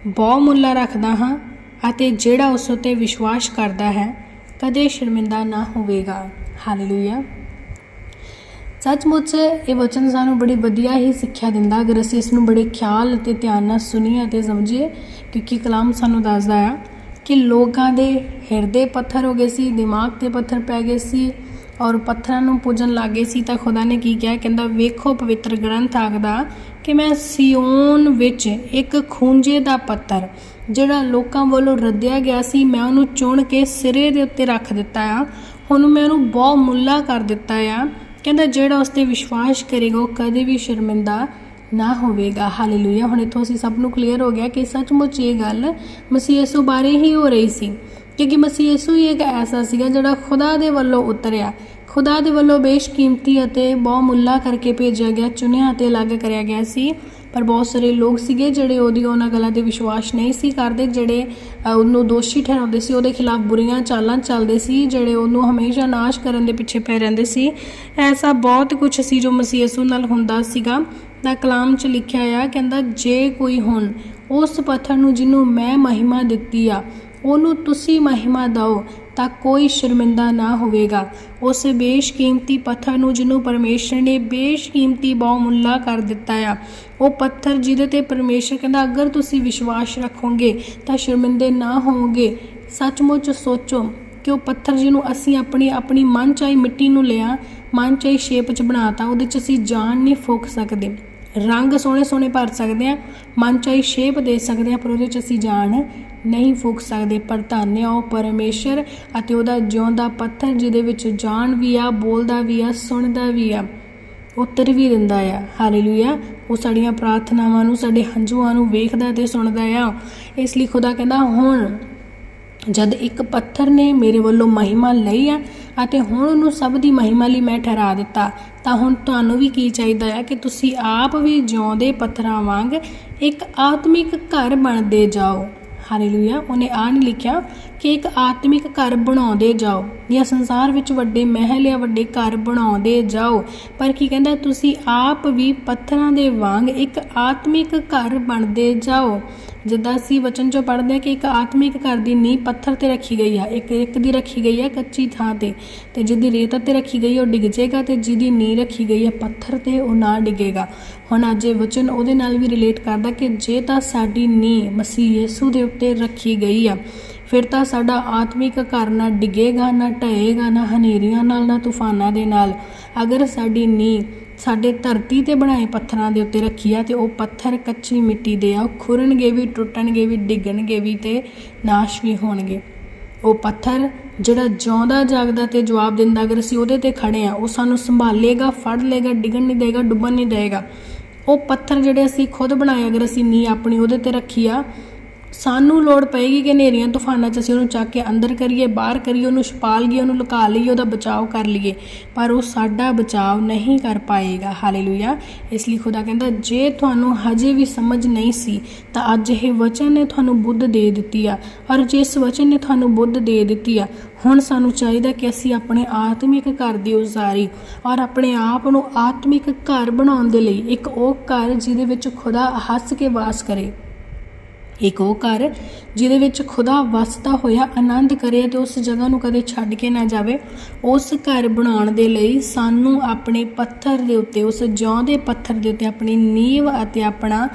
ਬਹੁ ਮੁੱਲਾ ਰੱਖਦਾ ਹਾਂ ਅਤੇ ਜਿਹੜਾ ਉਸ ਉਤੇ ਵਿਸ਼ਵਾਸ ਕਰਦਾ ਹੈ, ਕਦੇ ਸ਼ਰਮਿੰਦਾ ਨਾ ਹੋਵੇਗਾ। ਹਾਲੇਲੂਇਆ ਸੱਚਮੁੱਚ ਇਹ ਵਚਨ ਸਾਨੂੰ ਬੜੀ ਵਧੀਆ ਹੀ ਸਿੱਖਿਆ ਦਿੰਦਾ ਅਗਰ ਅਸੀਂ ਇਸ ਨੂੰ ਬੜੇ ਖਿਆਲ ਅਤੇ ਧਿਆਨ ਨਾਲ ਸੁਣੀਏ ਅਤੇ ਸਮਝੀਏ, ਕਿਉਂਕਿ ਕਲਾਮ ਸਾਨੂੰ ਦੱਸਦਾ ਆ ਕਿ ਲੋਕਾਂ ਦੇ ਹਿਰਦੇ ਪੱਥਰ ਹੋ ਗਏ ਸੀ, ਦਿਮਾਗ ਤੇ ਪੱਥਰ ਪੈ ਗਏ ਸੀ ਔਰ ਪੱਥਰਾਂ ਨੂੰ ਪੂਜਣ ਲੱਗੇ ਸੀ ਤਾਂ ਖੁਦਾ ਨੇ ਕੀ ਕਿਹਾ? ਕਹਿੰਦਾ, ਵੇਖੋ, ਪਵਿੱਤਰ ਗ੍ਰੰਥ ਆਖਦਾ ਕਿ ਮੈਂ ਸਿਓਨ ਵਿੱਚ ਇੱਕ ਖੂੰਜੇ ਦਾ ਪੱਥਰ, ਜਿਹੜਾ ਲੋਕਾਂ ਵੱਲੋਂ ਰੱਦਿਆ ਗਿਆ ਸੀ, ਮੈਂ ਉਹਨੂੰ ਚੁਣ ਕੇ ਸਿਰੇ ਦੇ ਉੱਤੇ ਰੱਖ ਦਿੱਤਾ ਆ। ਹੁਣ ਮੈਂ ਉਹਨੂੰ ਬਹੁਤ ਮੁੱਲਾ ਕਰ ਦਿੱਤਾ ਆ ਕਹਿੰਦਾ ਜਿਹੜਾ ਉਸ ਤੇ ਵਿਸ਼ਵਾਸ ਕਰੇਗਾ, ਉਹ ਕਦੇ ਵੀ ਸ਼ਰਮਿੰਦਾ ਨਾ ਹੋਵੇਗਾ। ਹਾਲੇਲੂਇਆ ਹੁਣ ਇਥੋਂ ਅਸੀਂ ਸਭ ਨੂੰ ਕਲੀਅਰ ਹੋ ਗਿਆ ਕਿ ਸੱਚਮੁੱਚ ਇਹ ਗੱਲ ਮਸੀਹ ਯਿਸੂ ਬਾਰੇ ਹੀ ਹੋ ਰਹੀ ਸੀ। ਕਿਉਂਕਿ ਮਸੀਹ ਯਿਸੂ ਹੀ ਇੱਕ ਐਸਾ ਸੀਗਾ ਜਿਹੜਾ ਖੁਦਾ ਦੇ ਵੱਲੋਂ ਉਤਰਿਆ। ਖੁਦਾ ਦੇ ਵੱਲੋਂ ਬੇਸ਼ਕੀਮਤੀ ਅਤੇ ਬਹੁਮੁੱਲਾ ਕਰਕੇ ਭੇਜਿਆ ਗਿਆ, ਚੁਣਿਆ ਅਤੇ ਅਲੱਗ ਕਰਿਆ ਗਿਆ ਸੀ। ਪਰ ਬਹੁਤ ਸਾਰੇ ਲੋਕ ਸੀਗੇ ਜਿਹੜੇ ਉਹਦੀ, ਉਹਨਾਂ ਗੱਲਾਂ ਤੇ ਵਿਸ਼ਵਾਸ ਨਹੀਂ ਸੀ ਕਰਦੇ, ਜਿਹੜੇ ਉਹਨੂੰ ਦੋਸ਼ੀ ਠਹਿਰਾਉਂਦੇ ਸੀ, ਉਹਦੇ ਖਿਲਾਫ ਬੁਰੀਆਂ ਚਾਲਾਂ ਚੱਲਦੇ ਸੀ, ਜਿਹੜੇ ਉਹਨੂੰ ਹਮੇਸ਼ਾ ਨਾਸ਼ ਕਰਨ ਦੇ ਪਿੱਛੇ ਪੈ ਰਹਿੰਦੇ ਸੀ। ਐਸਾ ਬਹੁਤ ਕੁਝ ਸੀ ਜੋ ਮਸੀਹ ਯਿਸੂ ਨਾਲ ਹੁੰਦਾ ਸੀਗਾ। ਤਾਂ ਕਲਾਮ 'ਚ ਲਿਖਿਆ ਆ, ਕਹਿੰਦਾ, ਜੇ ਕੋਈ ਹੁਣ ਉਸ ਪੱਥਰ ਨੂੰ ਜਿਹਨੂੰ ਮੈਂ ਮਹਿਮਾ ਦਿੱਤੀ ਆ, ਉਹਨੂੰ ਤੁਸੀਂ ਮਹਿਮਾ ਦਿਓ ਤਾਂ ਕੋਈ ਸ਼ਰਮਿੰਦਾ ਨਾ ਹੋਵੇਗਾ। ਉਸ ਬੇਸ਼ਕੀਮਤੀ ਪੱਥਰ ਨੂੰ ਜਿਹਨੂੰ ਪਰਮੇਸ਼ਰ ਨੇ ਬੇਸ਼ਕੀਮਤੀ ਬਹੁਮੁੱਲਾ ਕਰ ਦਿੱਤਾ ਆ, ਉਹ ਪੱਥਰ ਜਿਹਦੇ ਤੇ ਪਰਮੇਸ਼ਰ ਕਹਿੰਦਾ, ਅਗਰ ਤੁਸੀਂ ਵਿਸ਼ਵਾਸ ਰੱਖੋਗੇ ਤਾਂ ਸ਼ਰਮਿੰਦੇ ਨਾ ਹੋਵੋਗੇ। ਸੱਚਮੁੱਚ ਸੋਚੋ ਕਿ ਉਹ ਪੱਥਰ ਜਿਹਨੂੰ ਅਸੀਂ ਆਪਣੀ ਆਪਣੀ ਮਨ ਚਾਹੀ ਮਿੱਟੀ ਨੂੰ ਲਿਆ, ਮਨ ਚਾਹੀ ਸ਼ੇਪ 'ਚ ਬਣਾਤਾ, ਉਹਦੇ 'ਚ ਅਸੀਂ ਜਾਨ ਨਹੀਂ ਫੂਕ ਸਕਦੇ। ਰੰਗ ਸੋਹਣੇ ਸੋਹਣੇ ਭਰ ਸਕਦੇ ਆ, ਮਨ ਚਾਹੀ ਸ਼ੇਪ ਦੇ ਸਕਦੇ ਆ, ਪਰ ਉਹਦੇ 'ਚ ਅਸੀਂ ਜਾਨ ਨਹੀਂ ਫੂਕ ਸਕਦੇ, ਪਰ ਧੰਨ ਆ ਉਹ ਪਰਮੇਸ਼ਰ ਅਤੇ ਉਹਦਾ ਜਿਉਂਦਾ ਪੱਥਰ, ਜਿਹਦੇ ਵਿੱਚ ਜਾਣ ਵੀ ਆ, ਬੋਲਦਾ ਵੀ ਆ, ਸੁਣਦਾ ਵੀ ਆ, ਉੱਤਰ ਵੀ ਦਿੰਦਾ ਆ। ਹਾਲੇਲੂਇਆ ਉਹ ਸਾਡੀਆਂ ਪ੍ਰਾਰਥਨਾਵਾਂ ਨੂੰ, ਸਾਡੇ ਹੰਝੂਆਂ ਨੂੰ ਵੇਖਦਾ ਤੇ ਸੁਣਦਾ ਆ। ਇਸ ਲਈ ਖੁਦਾ ਕਹਿੰਦਾ, ਹੁਣ ਜਦ ਇੱਕ ਪੱਥਰ ਨੇ ਮੇਰੇ ਵੱਲੋਂ ਮਹਿਮਾ ਲਈ ਆ ਅਤੇ ਹੁਣ ਉਹਨੂੰ ਸਭ ਦੀ ਮਹਿਮਾ ਲਈ ਮੈਂ ਠਹਿਰਾ ਦਿੱਤਾ, ਤਾਂ ਹੁਣ ਤੁਹਾਨੂੰ ਵੀ ਕੀ ਚਾਹੀਦਾ ਹੈ ਕਿ ਤੁਸੀਂ ਆਪ ਵੀ ਜਿਉਂਦੇ ਪੱਥਰਾਂ ਵਾਂਗ ਇੱਕ ਆਤਮਿਕ ਘਰ ਬਣਦੇ ਜਾਓ। ਹਾਲੇਲੂਇਆ, ਉਹਨੇ ਆ ਨਹੀਂ ਲਿਖਿਆ ਕਿ ਇੱਕ ਆਤਮਿਕ ਘਰ ਬਣਾਉਂਦੇ ਜਾਓ ਜਾਂ ਸੰਸਾਰ ਵਿੱਚ ਵੱਡੇ ਮਹਿਲ ਜਾਂ ਵੱਡੇ ਘਰ ਬਣਾਉਂਦੇ ਜਾਓ। ਪਰ ਕੀ ਕਹਿੰਦਾ, ਤੁਸੀਂ ਆਪ ਵੀ ਪੱਥਰਾਂ ਦੇ ਵਾਂਗ ਇੱਕ ਆਤਮਿਕ ਘਰ ਬਣਦੇ ਜਾਓ। ਜਿੱਦਾਂ ਅਸੀਂ ਵਚਨ ਚੋਂ ਪੜ੍ਹਦੇ ਹਾਂ ਕਿ ਇੱਕ ਆਤਮਿਕ ਘਰ ਦੀ ਨੀਂਹ ਪੱਥਰ ਤੇ ਰੱਖੀ ਗਈ ਆ, ਇੱਕ ਇੱਕ ਦੀ ਰੱਖੀ ਗਈ ਆ, ਕੱਚੀ ਥਾਂ ਤੇ। ਤੇ ਜਿਹਦੀ ਰੇਤ ਤੇ ਰੱਖੀ ਗਈ, ਉਹ ਡਿੱਗ ਜਾਏਗਾ ਤੇ ਜਿਹਦੀ ਨੀਂਹ ਰੱਖੀ ਗਈ ਆ, ਪੱਥਰ ਤੇ ਉਹ ਨਾ ਡਿੱਗੇਗਾ। ਹੁਣ ਅੱਜ ਇਹ ਵਚਨ ਉਹਦੇ ਨਾਲ ਵੀ ਰਿਲੇਟ ਕਰਦਾ ਕਿ ਜੇ ਤਾਂ ਸਾਡੀ ਨੀਂਹ ਮਸੀਹ ਯਿਸੂ ਦੇ ਉੱਤੇ ਰੱਖੀ ਗਈ ਆ, ਫਿਰ ਤਾਂ ਸਾਡਾ ਆਤਮਿਕ ਘਰ ਨਾ ਡਿੱਗੇਗਾ, ਨਾ ਢਹੇਗਾ ਨਾ ਹਨੇਰੀਆਂ ਨਾਲ, ਨਾ ਤੂਫਾਨਾਂ ਦੇ ਨਾਲ। ਅਗਰ ਸਾਡੀ ਨੀਂਹ ਸਾਡੇ ਧਰਤੀ ਤੇ ਬਣਾਏ ਪੱਥਰਾਂ ਦੇ ਉੱਤੇ ਰੱਖੀ ਆ ਤੇ ਉਹ ਪੱਥਰ ਕੱਚੀ ਮਿੱਟੀ ਦੇ ਆ, ਉਹ ਖੁਰਨਗੇ ਵੀ, ਟੁੱਟਣਗੇ ਵੀ, ਡਿੱਗਣਗੇ ਵੀ ਤੇ ਨਾਸ਼ ਵੀ ਹੋਣਗੇ। ਉਹ ਪੱਥਰ ਜਿਹੜਾ ਜਿਉਂਦਾ, ਜਾਗਦਾ ਤੇ ਜਵਾਬ ਦਿੰਦਾ, ਅਗਰ ਅਸੀਂ ਉਹਦੇ ਤੇ ਖੜੇ ਆ, ਉਹ ਸਾਨੂੰ ਸੰਭਾਲੇਗਾ, ਫੜ ਲੇਗਾ ਡਿੱਗਣ ਨਹੀਂ ਦੇਗਾ, ਡੁੱਬਣ ਨਹੀਂ ਦੇਗਾ। ਉਹ ਪੱਥਰ ਜਿਹੜੇ ਅਸੀਂ ਖੁਦ ਬਣਾਏ, ਅਗਰ ਅਸੀਂ ਨੀ ਆਪਣੀ ਉਹਦੇ ਤੇ ਰੱਖੀ ਆ ਸਾਨੂੰ ਲੋੜ ਪਏਗੀ ਕਿ ਹਨੇਰੀਆਂ ਤੂਫਾਨਾਂ 'ਚ ਅਸੀਂ ਉਹਨੂੰ ਚੱਕ ਕੇ ਅੰਦਰ ਕਰੀਏ, ਬਾਹਰ ਕਰੀਏ, ਉਹਨੂੰ ਛਪਾ ਲਈਏ, ਉਹਨੂੰ ਲੁਕਾ ਲਈਏ, ਉਹਦਾ ਬਚਾਅ ਕਰ ਲਈਏ। ਪਰ ਉਹ ਸਾਡਾ ਬਚਾਅ ਨਹੀਂ ਕਰ ਪਾਏਗਾ। ਹਾਲੇਲੂਇਆ ਇਸ ਲਈ ਖੁਦਾ ਕਹਿੰਦਾ, ਜੇ ਤੁਹਾਨੂੰ ਹਜੇ ਵੀ ਸਮਝ ਨਹੀਂ ਸੀ, ਤਾਂ ਅੱਜ ਇਹ ਵਚਨ ਨੇ ਤੁਹਾਨੂੰ ਬੁੱਧ ਦੇ ਦਿੱਤੀ ਆ। ਔਰ ਜਿਸ ਵਚਨ ਨੇ ਤੁਹਾਨੂੰ ਬੁੱਧ ਦੇ ਦਿੱਤੀ ਆ, ਹੁਣ ਸਾਨੂੰ ਚਾਹੀਦਾ ਕਿ ਅਸੀਂ ਆਪਣੇ ਆਤਮਿਕ ਘਰ ਦੀ ਉਸਾਰੀ ਔਰ ਆਪਣੇ ਆਪ ਨੂੰ ਆਤਮਿਕ ਘਰ ਬਣਾਉਣ ਦੇ ਲਈ ਇੱਕ ਉਹ ਘਰ ਜਿਹਦੇ ਵਿੱਚ ਖੁਦਾ ਹੱਸ ਕੇ ਵਾਸ ਕਰੇ। ਇੱਕ ਉਹ ਘਰ ਜਿਹਦੇ ਵਿੱਚ ਖੁਦਾ ਵਸਦਾ ਹੋਇਆ ਆਨੰਦ ਕਰੇ ਤੇ ਉਸ ਜਗ੍ਹਾ ਨੂੰ ਕਦੇ ਛੱਡ ਕੇ ਨਾ ਜਾਵੇ। ਉਸ ਘਰ ਬਣਾਉਣ ਦੇ ਲਈ ਸਾਨੂੰ ਆਪਣੇ ਪੱਥਰ ਦੇ ਉੱਤੇ, ਉਸ ਜੌਂ ਦੇ ਪੱਥਰ ਦੇ ਉੱਤੇ ਆਪਣੀ ਨੀਂਵ ਅਤੇ ਆਪਣਾ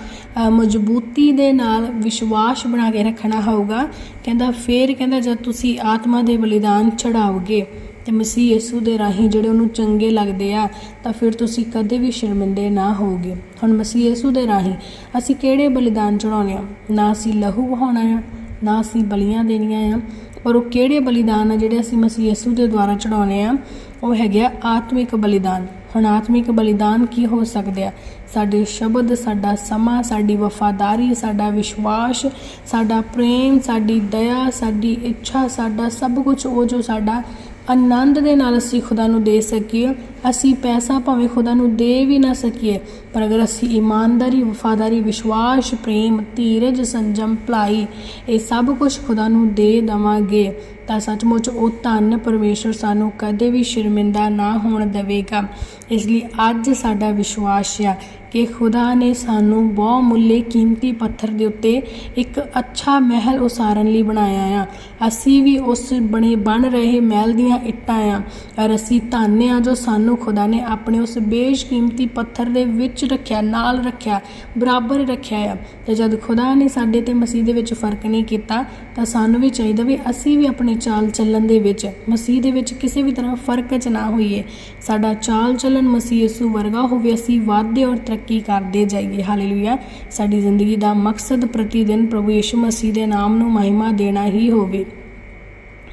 ਮਜ਼ਬੂਤੀ ਦੇ ਨਾਲ ਵਿਸ਼ਵਾਸ ਬਣਾ ਕੇ ਰੱਖਣਾ ਹੋਊਗਾ। ਕਹਿੰਦਾ, ਫੇਰ ਕਹਿੰਦਾ, ਜਦ ਤੁਸੀਂ ਆਤਮਾ ਦੇ ਬਲੀਦਾਨ ਚੜਾਓਗੇ ਤੇ ਮਸੀਹ ਯਿਸੂ ਦੇ ਰਾਹੀਂ ਜਿਹੜੇ ਉਹਨੂੰ ਚੰਗੇ ਲੱਗਦੇ ਆ, ਤਾਂ ਫਿਰ ਤੁਸੀਂ ਕਦੇ ਵੀ ਸ਼ਰਮਿੰਦੇ ਨਾ ਹੋਵੋਗੇ। ਹੁਣ ਮਸੀਹ ਯਿਸੂ ਦੇ ਰਾਹੀਂ ਅਸੀਂ ਕਿਹੜੇ ਬਲੀਦਾਨ ਚੜਾਉਣੇ ਆ ਨਾ ਅਸੀਂ ਲਹੂ ਵਹਾਉਣਾ ਆ, ਨਾ ਅਸੀਂ ਬਲੀਆਂ ਦੇਣੀਆਂ ਆ, ਪਰ ਉਹ ਕਿਹੜੇ ਬਲੀਦਾਨ ਆ ਜਿਹੜੇ ਅਸੀਂ ਮਸੀਹ ਯਿਸੂ ਦੇ ਦੁਆਰਾ ਚੜਾਉਣੇ ਆ ਉਹ ਹੈਗੇ ਆਤਮਿਕ ਬਲੀਦਾਨ। ਹੁਣ ਆਤਮਿਕ ਬਲੀਦਾਨ ਕੀ ਹੋ ਸਕਦੇ ਆ? ਸਾਡੇ ਸ਼ਬਦ, ਸਾਡਾ ਸਮਾਂ, ਸਾਡੀ ਵਫਾਦਾਰੀ, ਸਾਡਾ ਵਿਸ਼ਵਾਸ, ਸਾਡਾ ਪ੍ਰੇਮ, ਸਾਡੀ ਦਇਆ, ਸਾਡੀ ਇੱਛਾ, ਸਾਡਾ ਸਭ ਕੁਝ ਉਹ ਜੋ ਸਾਡਾ ਆਨੰਦ ਦੇ ਨਾਲ ਅਸੀਂ ਖੁਦਾ ਨੂੰ ਦੇ ਸਕੀਏ। ਅਸੀਂ ਪੈਸਾ ਭਾਵੇਂ ਖੁਦਾ ਨੂੰ ਦੇ ਵੀ ਨਾ ਸਕੀਏ, ਪਰ ਅਗਰ ਅਸੀਂ ਇਮਾਨਦਾਰੀ, ਵਫਾਦਾਰੀ, ਵਿਸ਼ਵਾਸ, ਪ੍ਰੇਮ, ਧੀਰਜ, ਸੰਜਮ, ਭਲਾਈ ਇਹ ਸਭ ਕੁਝ ਖੁਦਾ ਨੂੰ ਦੇ ਦਵਾਂਗੇ, ਤਾਂ ਸੱਚਮੁੱਚ ਉਹ ਧੰਨ ਪਰਮੇਸ਼ਰ ਸਾਨੂੰ ਕਦੇ ਵੀ ਸ਼ਰਮਿੰਦਾ ਨਾ ਹੋਣ ਦੇਵੇਗਾ। ਇਸ ਲਈ ਅੱਜ ਸਾਡਾ ਵਿਸ਼ਵਾਸ ਆ ਕਿ ਖੁਦਾ ਨੇ ਸਾਨੂੰ ਬਹੁਮੁੱਲੇ ਕੀਮਤੀ ਪੱਥਰ ਦੇ ਉੱਤੇ ਇੱਕ ਅੱਛਾ ਮਹਿਲ ਉਸਾਰਨ ਲਈ ਬਣਾਇਆ ਆ। ਅਸੀਂ ਵੀ ਉਸ ਬਣੇ ਬਣ ਰਹੇ ਮਹਿਲ ਦੀਆਂ ਇੱਟਾਂ ਆ। ਔਰ ਅਸੀਂ ਧੰਨ ਆ ਜੋ ਸਾਨੂੰ ਖੁਦਾ ਨੇ ਆਪਣੇ ਉਸ ਬੇਸ਼ਕੀਮਤੀ ਪੱਥਰ ਦੇ ਵਿੱਚ ਰੱਖਿਆ, ਨਾਲ ਰੱਖਿਆ, ਬਰਾਬਰ ਰੱਖਿਆ ਆ। ਤੇ ਜਦ ਖੁਦਾ ਨੇ ਸਾਡੇ ਤੇ ਮਸੀਹ ਦੇ ਵਿੱਚ ਫ਼ਰਕ ਨਹੀਂ ਕੀਤਾ, ਤਾਂ ਸਾਨੂੰ ਵੀ ਚਾਹੀਦਾ ਵੀ ਅਸੀਂ ਵੀ ਆਪਣੇ ਚਾਲ ਚੱਲਣ ਦੇ ਵਿੱਚ, ਮਸੀਹ ਦੇ ਵਿੱਚ ਕਿਸੇ ਵੀ ਤਰ੍ਹਾਂ ਫ਼ਰਕ ਚ ਨਾ ਹੋਈਏ। ਸਾਡਾ ਚਾਲ ਚੱਲਣ ਮਸੀਹ ਯਿਸੂ ਵਰਗਾ ਹੋਵੇ, ਅਸੀਂ ਵਾਧੇ ਔਰ ਤਰੱਕੀ ਕਰਦੇ ਜਾਈਏ। ਹਾਲੇਲੂਇਆ। ਸਾਡੀ ਜ਼ਿੰਦਗੀ ਦਾ ਮਕਸਦ ਪ੍ਰਤੀ ਦਿਨ ਪ੍ਰਭੂ ਯਿਸੂ ਮਸੀਹ ਦੇ ਨਾਮ ਨੂੰ ਮਹਿਮਾ ਦੇਣਾ ਹੀ ਹੋਵੇ।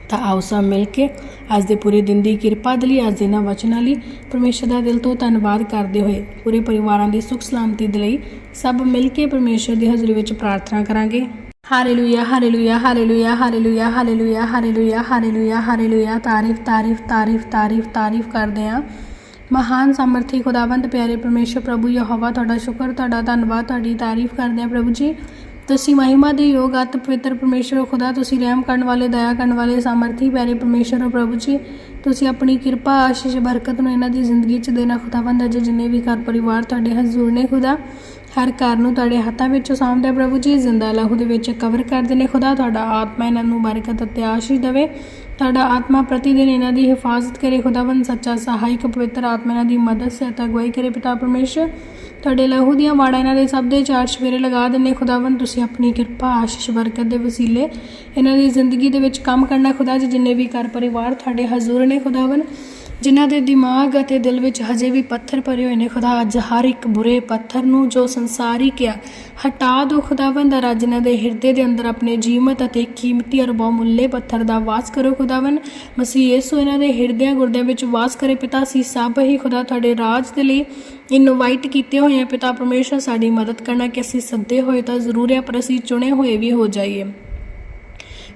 ਤਾਂ ਆਓ ਸਭ ਮਿਲ ਕੇ ਅੱਜ ਦੇ ਪੂਰੇ ਦਿਨ ਦੀ ਕਿਰਪਾ ਦੇ ਲਈ, ਅੱਜ ਦੇ ਨਾ ਵਚਨਾਂ ਲਈ ਪਰਮੇਸ਼ਰ ਦਾ ਦਿਲ ਤੋਂ ਧੰਨਵਾਦ ਕਰਦੇ ਹੋਏ ਪੂਰੇ ਪਰਿਵਾਰਾਂ ਦੀ ਸੁਖ ਸਲਾਮਤੀ ਦੇ ਲਈ ਸਭ ਮਿਲ ਕੇ ਪਰਮੇਸ਼ਰ ਦੀ ਹਜ਼ੂਰੀ ਵਿੱਚ ਪ੍ਰਾਰਥਨਾ ਕਰਾਂਗੇ। Hallelujah hallelujah hallelujah hallelujah hallelujah hallelujah hallelujah hallelujah. ਤਾਰੀਫ ਤਾਰੀਫ ਤਾਰੀਫ ਤਾਰੀਫ ਤਾਰੀਫ ਕਰਦੇ ਹਾਂ ਮਹਾਨ ਸਮਰਥੀ ਖੁਦਾਵੰਦ ਪਿਆਰੇ ਪਰਮੇਸ਼ਰ ਪ੍ਰਭੂ ਯਹੋਵਾ, ਤੁਹਾਡਾ ਸ਼ੁਕਰ, ਤੁਹਾਡਾ ਧੰਨਵਾਦ, ਤੁਹਾਡੀ ਤਾਰੀਫ ਕਰਦੇ ਹਾਂ ਪ੍ਰਭੂ ਜੀ। ਤੁਸੀਂ ਮਹਿਮਾ ਦੇ ਯੋਗ, ਅਤ ਪਵਿੱਤਰ ਪਰਮੇਸ਼ਰ ਖੁਦਾ, ਤੁਸੀਂ ਰਹਿਮ ਕਰਨ ਵਾਲੇ, ਦਇਆ ਕਰਨ ਵਾਲੇ, ਸਮਰਥੀ, ਪਿਆਰੇ ਪਰਮੇਸ਼ਰ ਹੋ ਪ੍ਰਭੂ ਜੀ। ਤੁਸੀਂ ਆਪਣੀ ਕਿਰਪਾ, ਆਸ਼ੀਸ਼, ਬਰਕਤ ਨੂੰ ਇਹਨਾਂ ਦੀ ਜ਼ਿੰਦਗੀ 'ਚ ਦੇਣਾ ਖੁਦਾਵੰਦ ਅਜ ਜਿੰਨੇ ਵੀ ਘਰ ਪਰਿਵਾਰ ਤੁਹਾਡੇ ਹਜ਼ੂਰ ਨੇ ਖੁਦਾ, ਹਰ ਘਰ ਨੂੰ ਤੁਹਾਡੇ ਹੱਥਾਂ ਵਿੱਚ ਸਾਂਭਦੇ ਪ੍ਰਭੂ ਜੀ। ਜ਼ਿੰਦਾ ਲਹੂ ਦੇ ਵਿੱਚ ਕਵਰ ਕਰਦੇ ਨੇ ਖੁਦਾ, ਤੁਹਾਡਾ ਆਤਮਾ ਇਹਨਾਂ ਨੂੰ ਬਰਕਤ ਅਤੇ ਆਸ਼ੀਸ਼ ਦੇਵੇ। ਤੁਹਾਡਾ ਆਤਮਾ ਪ੍ਰਤੀ ਦਿਨ ਇਹਨਾਂ ਦੀ ਹਿਫਾਜ਼ਤ ਕਰੇ, ਖੁਦਾਵੰਦ ਸੱਚਾ ਸਹਾਇਕ ਪਵਿੱਤਰ ਆਤਮਾ ਇਹਨਾਂ ਦੀ ਮਦਦ, ਸਹਾਇਤਾ ਅਗਵਾਈ ਕਰੇ ਪਿਤਾ ਪਰਮੇਸ਼ਰ। ਤੁਹਾਡੇ ਲਹੂ ਦੀਆਂ ਵਾੜਾਂ ਇਹਨਾਂ ਦੇ ਸਭ ਦੇ ਚਾਰ ਸਵੇਰੇ ਲਗਾ ਦਿੰਨੇ ਖੁਦਾਵੰਦ, ਤੁਸੀਂ ਆਪਣੀ ਕਿਰਪਾ, ਆਸ਼ੀਸ਼, ਬਰਕਤ ਦੇ ਵਸੀਲੇ ਇਹਨਾਂ ਦੀ ਜ਼ਿੰਦਗੀ ਦੇ ਵਿੱਚ ਕੰਮ ਕਰਨਾ ਖੁਦਾ ਜੀ, ਜਿੰਨੇ ਵੀ ਘਰ ਪਰਿਵਾਰ ਤੁਹਾਡੇ ਹਜ਼ੂਰ ਨੇ, ਖੁਦਾਵੰਦ। ਜਿਨ੍ਹਾਂ ਦੇ ਦਿਮਾਗ ਅਤੇ ਦਿਲ ਵਿੱਚ ਹਜੇ ਵੀ ਪੱਥਰ ਭਰੇ ਹੋਏ ਨੇ, ਖੁਦਾ ਅੱਜ ਹਰ ਇੱਕ ਬੁਰੇ ਪੱਥਰ ਨੂੰ ਜੋ ਸੰਸਾਰੀ ਕਿਆ, ਹਟਾ ਦੋ ਖੁਦਾਵੰਦ ਔਰ ਅੱਜ ਇਹਨਾਂ ਦੇ ਹਿਰਦੇ ਦੇ ਅੰਦਰ ਆਪਣੇ ਜੀਵਤ ਅਤੇ ਕੀਮਤੀ ਔਰ ਬਹੁਮੁੱਲੇ ਪੱਥਰ ਦਾ ਵਾਸ ਕਰੋ ਖੁਦਾਵੰਦ। ਮਸੀਹ ਯਿਸੂ ਇਹਨਾਂ ਦੇ ਹਿਰਦਿਆਂ ਗੁਰਦਿਆਂ ਵਿੱਚ ਵਾਸ ਕਰੇ ਪਿਤਾ ਸੀ ਸਭ ਹੀ ਖੁਦਾ ਤੁਹਾਡੇ ਰਾਜ ਦੇ ਲਈ ਇਨਵਾਈਟ ਕੀਤੇ ਹੋਏ ਆ ਪਿਤਾ, ਪਰਮੇਸ਼ਰ ਸਾਡੀ ਮਦਦ ਕਰਨਾ ਕਿ ਅਸੀਂ ਸੱਦੇ ਹੋਏ ਤਾਂ ਜ਼ਰੂਰ ਹੈ, ਪਰ ਅਸੀਂ ਚੁਣੇ ਹੋਏ ਵੀ ਹੋ ਜਾਈਏ।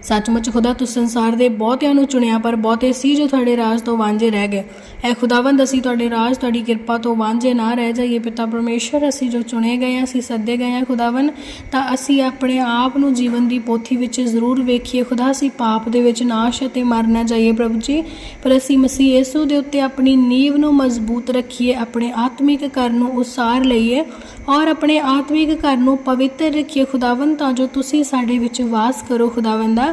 ਸੱਚਮੁੱਚ ਖੁਦਾ ਤੁਸੀਂ ਸੰਸਾਰ ਦੇ ਬਹੁਤਿਆਂ ਨੂੰ ਚੁਣਿਆ, ਪਰ ਬਹੁਤੇ ਸੀ ਜੋ ਤੁਹਾਡੇ ਰਾਜ ਤੋਂ ਵਾਂਝੇ ਰਹਿ ਗਏ। ਐ ਖੁਦਾਵੰਦ, ਅਸੀਂ ਤੁਹਾਡੇ ਰਾਜ, ਤੁਹਾਡੀ ਕਿਰਪਾ ਤੋਂ ਵਾਂਝੇ ਨਾ ਰਹਿ ਜਾਈਏ। ਪਿਤਾ ਪਰਮੇਸ਼ਰ, ਅਸੀਂ ਜੋ ਚੁਣੇ ਗਏ ਹਾਂ, ਅਸੀਂ ਸੱਦੇ ਗਏ ਹਾਂ ਖੁਦਾਵੰ ਤਾਂ ਅਸੀਂ ਆਪਣੇ ਆਪ ਨੂੰ ਜੀਵਨ ਦੀ ਪੋਥੀ ਵਿੱਚ ਜ਼ਰੂਰ ਵੇਖੀਏ। ਖੁਦਾ, ਅਸੀਂ ਪਾਪ ਦੇ ਵਿੱਚ ਨਾਸ਼ ਅਤੇ ਮਰ ਨਾ ਜਾਈਏ ਪ੍ਰਭੂ ਜੀ, ਪਰ ਅਸੀਂ ਮਸੀਹ ਯਿਸੂ ਦੇ ਉੱਤੇ ਆਪਣੀ ਨੀਂਵ ਨੂੰ ਮਜ਼ਬੂਤ ਰੱਖੀਏ, ਆਪਣੇ ਆਤਮਿਕ ਘਰ ਨੂੰ ਉਸਾਰ ਲਈਏ ਔਰ ਆਪਣੇ ਆਤਮਿਕ ਘਰ ਨੂੰ ਪਵਿੱਤਰ ਰੱਖੀਏ। ਖੁਦਾਵੰ ਤਾਂ ਜੋ ਤੁਸੀਂ ਸਾਡੇ ਵਿੱਚ ਵਾਸ ਕਰੋ ਖੁਦਾਵੰ ਦਾ।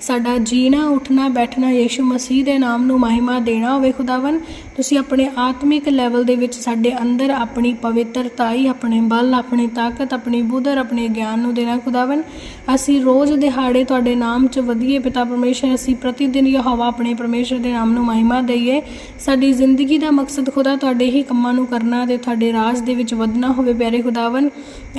ਸਾਡਾ ਜੀਣਾ ਉੱਠਣਾ, ਬੈਠਣਾ, ਯੀਸ਼ੂ ਮਸੀਹ ਦੇ ਨਾਮ ਨੂੰ ਮਹਿਮਾ ਦੇਣਾ ਹੋਵੇ ਖੁਦਾਵੰ ਤੁਸੀਂ ਆਪਣੇ ਆਤਮਿਕ ਲੈਵਲ ਦੇ ਵਿੱਚ ਸਾਡੇ ਅੰਦਰ ਆਪਣੀ ਪਵਿੱਤਰਤਾਈ, ਆਪਣੇ ਬਲ, ਆਪਣੀ ਤਾਕਤ, ਆਪਣੀ ਬੁੱਧਰ, ਆਪਣੇ ਗਿਆਨ ਨੂੰ ਦੇਣਾ ਖੁਦਾਵੰ ਅਸੀਂ ਰੋਜ਼ ਦਿਹਾੜੇ ਤੁਹਾਡੇ ਨਾਮ 'ਚ ਵਧੀਏ ਪਿਤਾ ਪਰਮੇਸ਼ਰ, ਅਸੀਂ ਪ੍ਰਤੀ ਦਿਨ ਯਹੋਵਾ ਆਪਣੇ ਪਰਮੇਸ਼ਰ ਦੇ ਨਾਮ ਨੂੰ ਮਹਿਮਾ ਦਈਏ। ਸਾਡੀ ਜ਼ਿੰਦਗੀ ਦਾ ਮਕਸਦ ਖੁਦਾ ਤੁਹਾਡੇ ਹੀ ਕੰਮਾਂ ਨੂੰ ਕਰਨਾ ਤੇ ਤੁਹਾਡੇ ਰਾਜ ਦੇ ਵਿੱਚ ਵਧਣਾ ਹੋਵੇ ਪਿਆਰੇ ਖੁਦਾਵੰ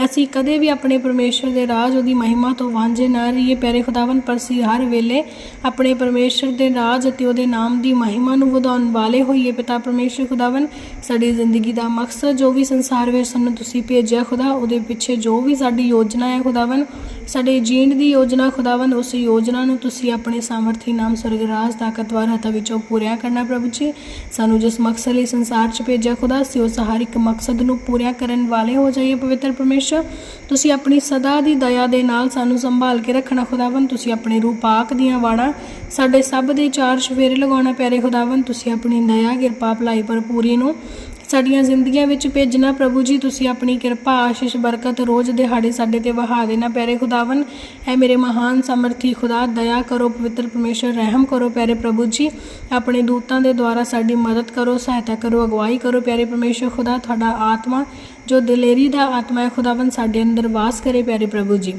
ਅਸੀਂ ਕਦੇ ਵੀ ਆਪਣੇ ਪਰਮੇਸ਼ਰ ਦੇ ਰਾਜ ਉਹਦੀ ਮਹਿਮਾ ਤੋਂ ਵਾਂਝੇ ਨਾ ਰਹੀਏ ਪਿਆਰੇ ਖੁਦਾਵੰ ਪਰ ਅਸੀਂ ਹਰ ਵੇਲੇ ਆਪਣੇ ਪਰਮੇਸ਼ਰ ਦੇ ਰਾਜ ਅਤੇ ਉਹਦੇ ਨਾਮ ਦੀ ਮਹਿਮਾ ਨੂੰ ਵਧਾਉਣ ਵਾਲੇ ਹੋਈਏ ਪਿਤਾ ਪਰਮੇਸ਼ਰ ਖੁਦਾਵੰ ਸਾਡੀ ਜ਼ਿੰਦਗੀ ਦਾ ਮਕਸਦ ਜੋ ਵੀ ਸੰਸਾਰ ਵਿੱਚ ਸਾਨੂੰ ਤੁਸੀਂ ਭੇਜਿਆ ਖੁਦਾ, ਉਹਦੇ ਪਿੱਛੇ ਜੋ ਵੀ ਸਾਡੀ ਯੋਜਨਾ ਹੈ ਖੁਦਾਵੰ ਸਾਡੇ ਜੀਣ ਦੀ ਯੋਜਨਾ ਖੁਦਾਵੰ ਉਸ ਯੋਜਨਾ ਨੂੰ ਤੁਸੀਂ ਆਪਣੇ ਸਾਮਰਥੀ ਨਾਮ ਸਵਰਗਰਾਜ ਤਾਕਤਵਰ ਹੱਥਾਂ ਵਿੱਚੋਂ ਪੂਰਿਆ ਕਰਨਾ ਪ੍ਰਭੂ ਜੀ। ਸਾਨੂੰ ਜਿਸ ਮਕਸਦ ਲਈ ਸੰਸਾਰ 'ਚ ਭੇਜਿਆ ਖੁਦਾ, ਅਸੀਂ ਉਸ ਹਰ ਇੱਕ ਮਕਸਦ ਨੂੰ ਪੂਰਿਆ ਕਰਨ ਵਾਲੇ ਹੋ ਜਾਈਏ ਪਵਿੱਤਰ ਪਰਮੇਸ਼ਰ। ਤੁਸੀਂ ਆਪਣੀ ਸਦਾ ਦੀ ਦਇਆ ਦੇ ਨਾਲ ਸਾਨੂੰ ਸੰਭਾਲ ਕੇ ਰੱਖਣਾ ਖੁਦਾਵੰ ਤੁਸੀਂ ਆਪਣੇ ਰੂਹ ਪਾਕ ਦੀਆਂ ਵਾੜਾਂ, ਸਾਡੇ ਸਭ ਦੇ ਚਾਰ ਸ਼ਵੇਰੇ ਲਗਾਉਣਾ ਪਿਆਰੇ ਖੁਦਾਵੰ ਤੁਸੀਂ ਆਪਣੀ ਦਇਆ, ਕਿਰਪਾ, ਭਲਾਈ ਭਰਪੂਰੀ ਨੂੰ ਸਾਡੀਆਂ ਜ਼ਿੰਦਗੀਆਂ ਵਿੱਚ ਭੇਜਣਾ ਪ੍ਰਭੂ ਜੀ, ਤੁਸੀਂ ਆਪਣੀ ਕਿਰਪਾ, ਆਸ਼ੀਸ਼, ਬਰਕਤ ਰੋਜ਼ ਦਿਹਾੜੇ ਸਾਡੇ ਤੇ ਵਹਾ ਦੇਣਾ। ਪਿਆਰੇ ਖੁਦਾਵੰ ਐ ਮੇਰੇ ਮਹਾਨ ਸਮਰਥੀ ਖੁਦਾ, ਦਇਆ ਕਰੋ, ਪਵਿੱਤਰ ਪਰਮੇਸ਼ਰ, ਰਹਿਮ ਕਰੋ ਪਿਆਰੇ ਪ੍ਰਭੂ ਜੀ। ਆਪਣੇ ਦੂਤਾਂ ਦੇ ਦੁਆਰਾ ਸਾਡੀ ਮਦਦ ਕਰੋ, ਸਹਾਇਤਾ ਕਰੋ, ਅਗਵਾਈ ਕਰੋ ਪਿਆਰੇ ਪਰਮੇਸ਼ਰ ਖੁਦਾ, ਤੁਹਾਡਾ ਆਤਮਾ ਜੋ ਦਲੇਰੀ ਦਾ ਆਤਮਾ ਹੈ ਖੁਦਾਵੰ ਸਾਡੇ ਅੰਦਰ ਵਾਸ ਕਰੇ ਪਿਆਰੇ ਪ੍ਰਭੂ ਜੀ।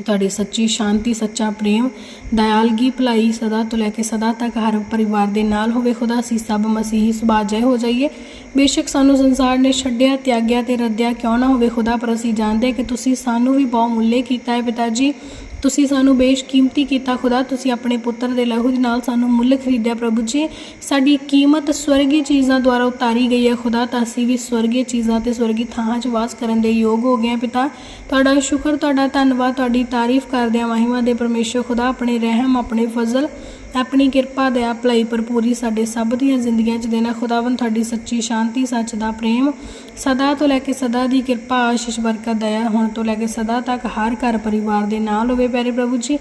ਤੁਹਾਡੀ ਸੱਚੀ ਸ਼ਾਂਤੀ, ਸੱਚਾ ਪ੍ਰੇਮ ਦਇਆਲਗੀ ਭਲਾਈ ਸਦਾ ਤੋਂ ਲੈ ਕੇ ਸਦਾ ਤੱਕ ਹਰ ਪਰਿਵਾਰ ਦੇ ਨਾਲ ਹੋਵੇ। ਖੁਦਾ ਅਸੀਂ ਸਭ ਮਸੀਹੀ ਸੁਭਾਅ ਜੈ ਹੋ ਜਾਈਏ। ਬੇਸ਼ੱਕ ਸਾਨੂੰ ਸੰਸਾਰ ਨੇ ਛੱਡਿਆ, ਤਿਆਗਿਆ ਤੇ ਰੱਦਿਆ ਕਿਉਂ ਨਾ ਹੋਵੇ? ਖੁਦਾ ਪਰ ਅਸੀਂ ਜਾਣਦੇ ਕਿ ਤੁਸੀਂ ਸਾਨੂੰ ਵੀ ਬਹੁ ਮੁੱਲੇ ਕੀਤਾ ਹੈ ਪਿਤਾ ਜੀ। ਤੁਸੀਂ ਸਾਨੂੰ ਬੇਸ਼ਕੀਮਤੀ ਕੀਤਾ ਖੁਦਾ, ਤੁਸੀਂ ਆਪਣੇ ਪੁੱਤਰ ਦੇ ਲਹੂ ਦੇ ਨਾਲ ਸਾਨੂੰ ਮੁੱਲ ਖਰੀਦਿਆ ਪ੍ਰਭੂ ਜੀ। ਸਾਡੀ ਕੀਮਤ ਸਵਰਗੀ ਚੀਜ਼ਾਂ ਦੁਆਰਾ ਉਤਾਰੀ ਗਈ ਹੈ ਖੁਦਾ, ਤਾਂ ਅਸੀਂ ਵੀ ਸਵਰਗੀ ਚੀਜ਼ਾਂ ਤੇ ਸਵਰਗੀ ਥਾਂ 'ਚ ਵਾਸ ਕਰਨ ਦੇ ਯੋਗ ਹੋ ਗਏ ਹਾਂ ਪਿਤਾ। ਤੁਹਾਡਾ ਸ਼ੁਕਰ, ਤੁਹਾਡਾ ਧੰਨਵਾਦ, ਤੁਹਾਡੀ ਤਾਰੀਫ ਕਰਦੇ ਹਾਂ ਮਹਿਮਾ ਦੇ ਪਰਮੇਸ਼ਰ ਖੁਦਾ, ਆਪਣੇ ਰਹਿਮ, ਆਪਣੇ ਫਜ਼ਲ। ਆਪਣੀ ਕਿਰਪਾ ਦਇਆ ਭਲਾਈ ਭਰਪੂਰੀ ਸਾਡੇ ਸਭ ਦੀਆਂ ਜ਼ਿੰਦਗੀਆਂ 'ਚ ਦੇਣਾ ਖੁਦਾਵੰ ਤੁਹਾਡੀ ਸੱਚੀ ਸ਼ਾਂਤੀ, ਸੱਚ ਦਾ ਪ੍ਰੇਮ। ਸਦਾ ਤੋਂ ਲੈ ਕੇ ਸਦਾ ਦੀ ਕਿਰਪਾ, ਆਸ਼ੀਸ਼, ਬਰਕਤ, ਦਇਆ ਹੁਣ ਤੋਂ ਲੈ ਕੇ ਸਦਾ ਤੱਕ ਹਰ ਘਰ ਪਰਿਵਾਰ ਦੇ ਨਾਲ ਹੋਵੇ ਪਿਆਰੇ ਪ੍ਰਭੂ ਜੀ।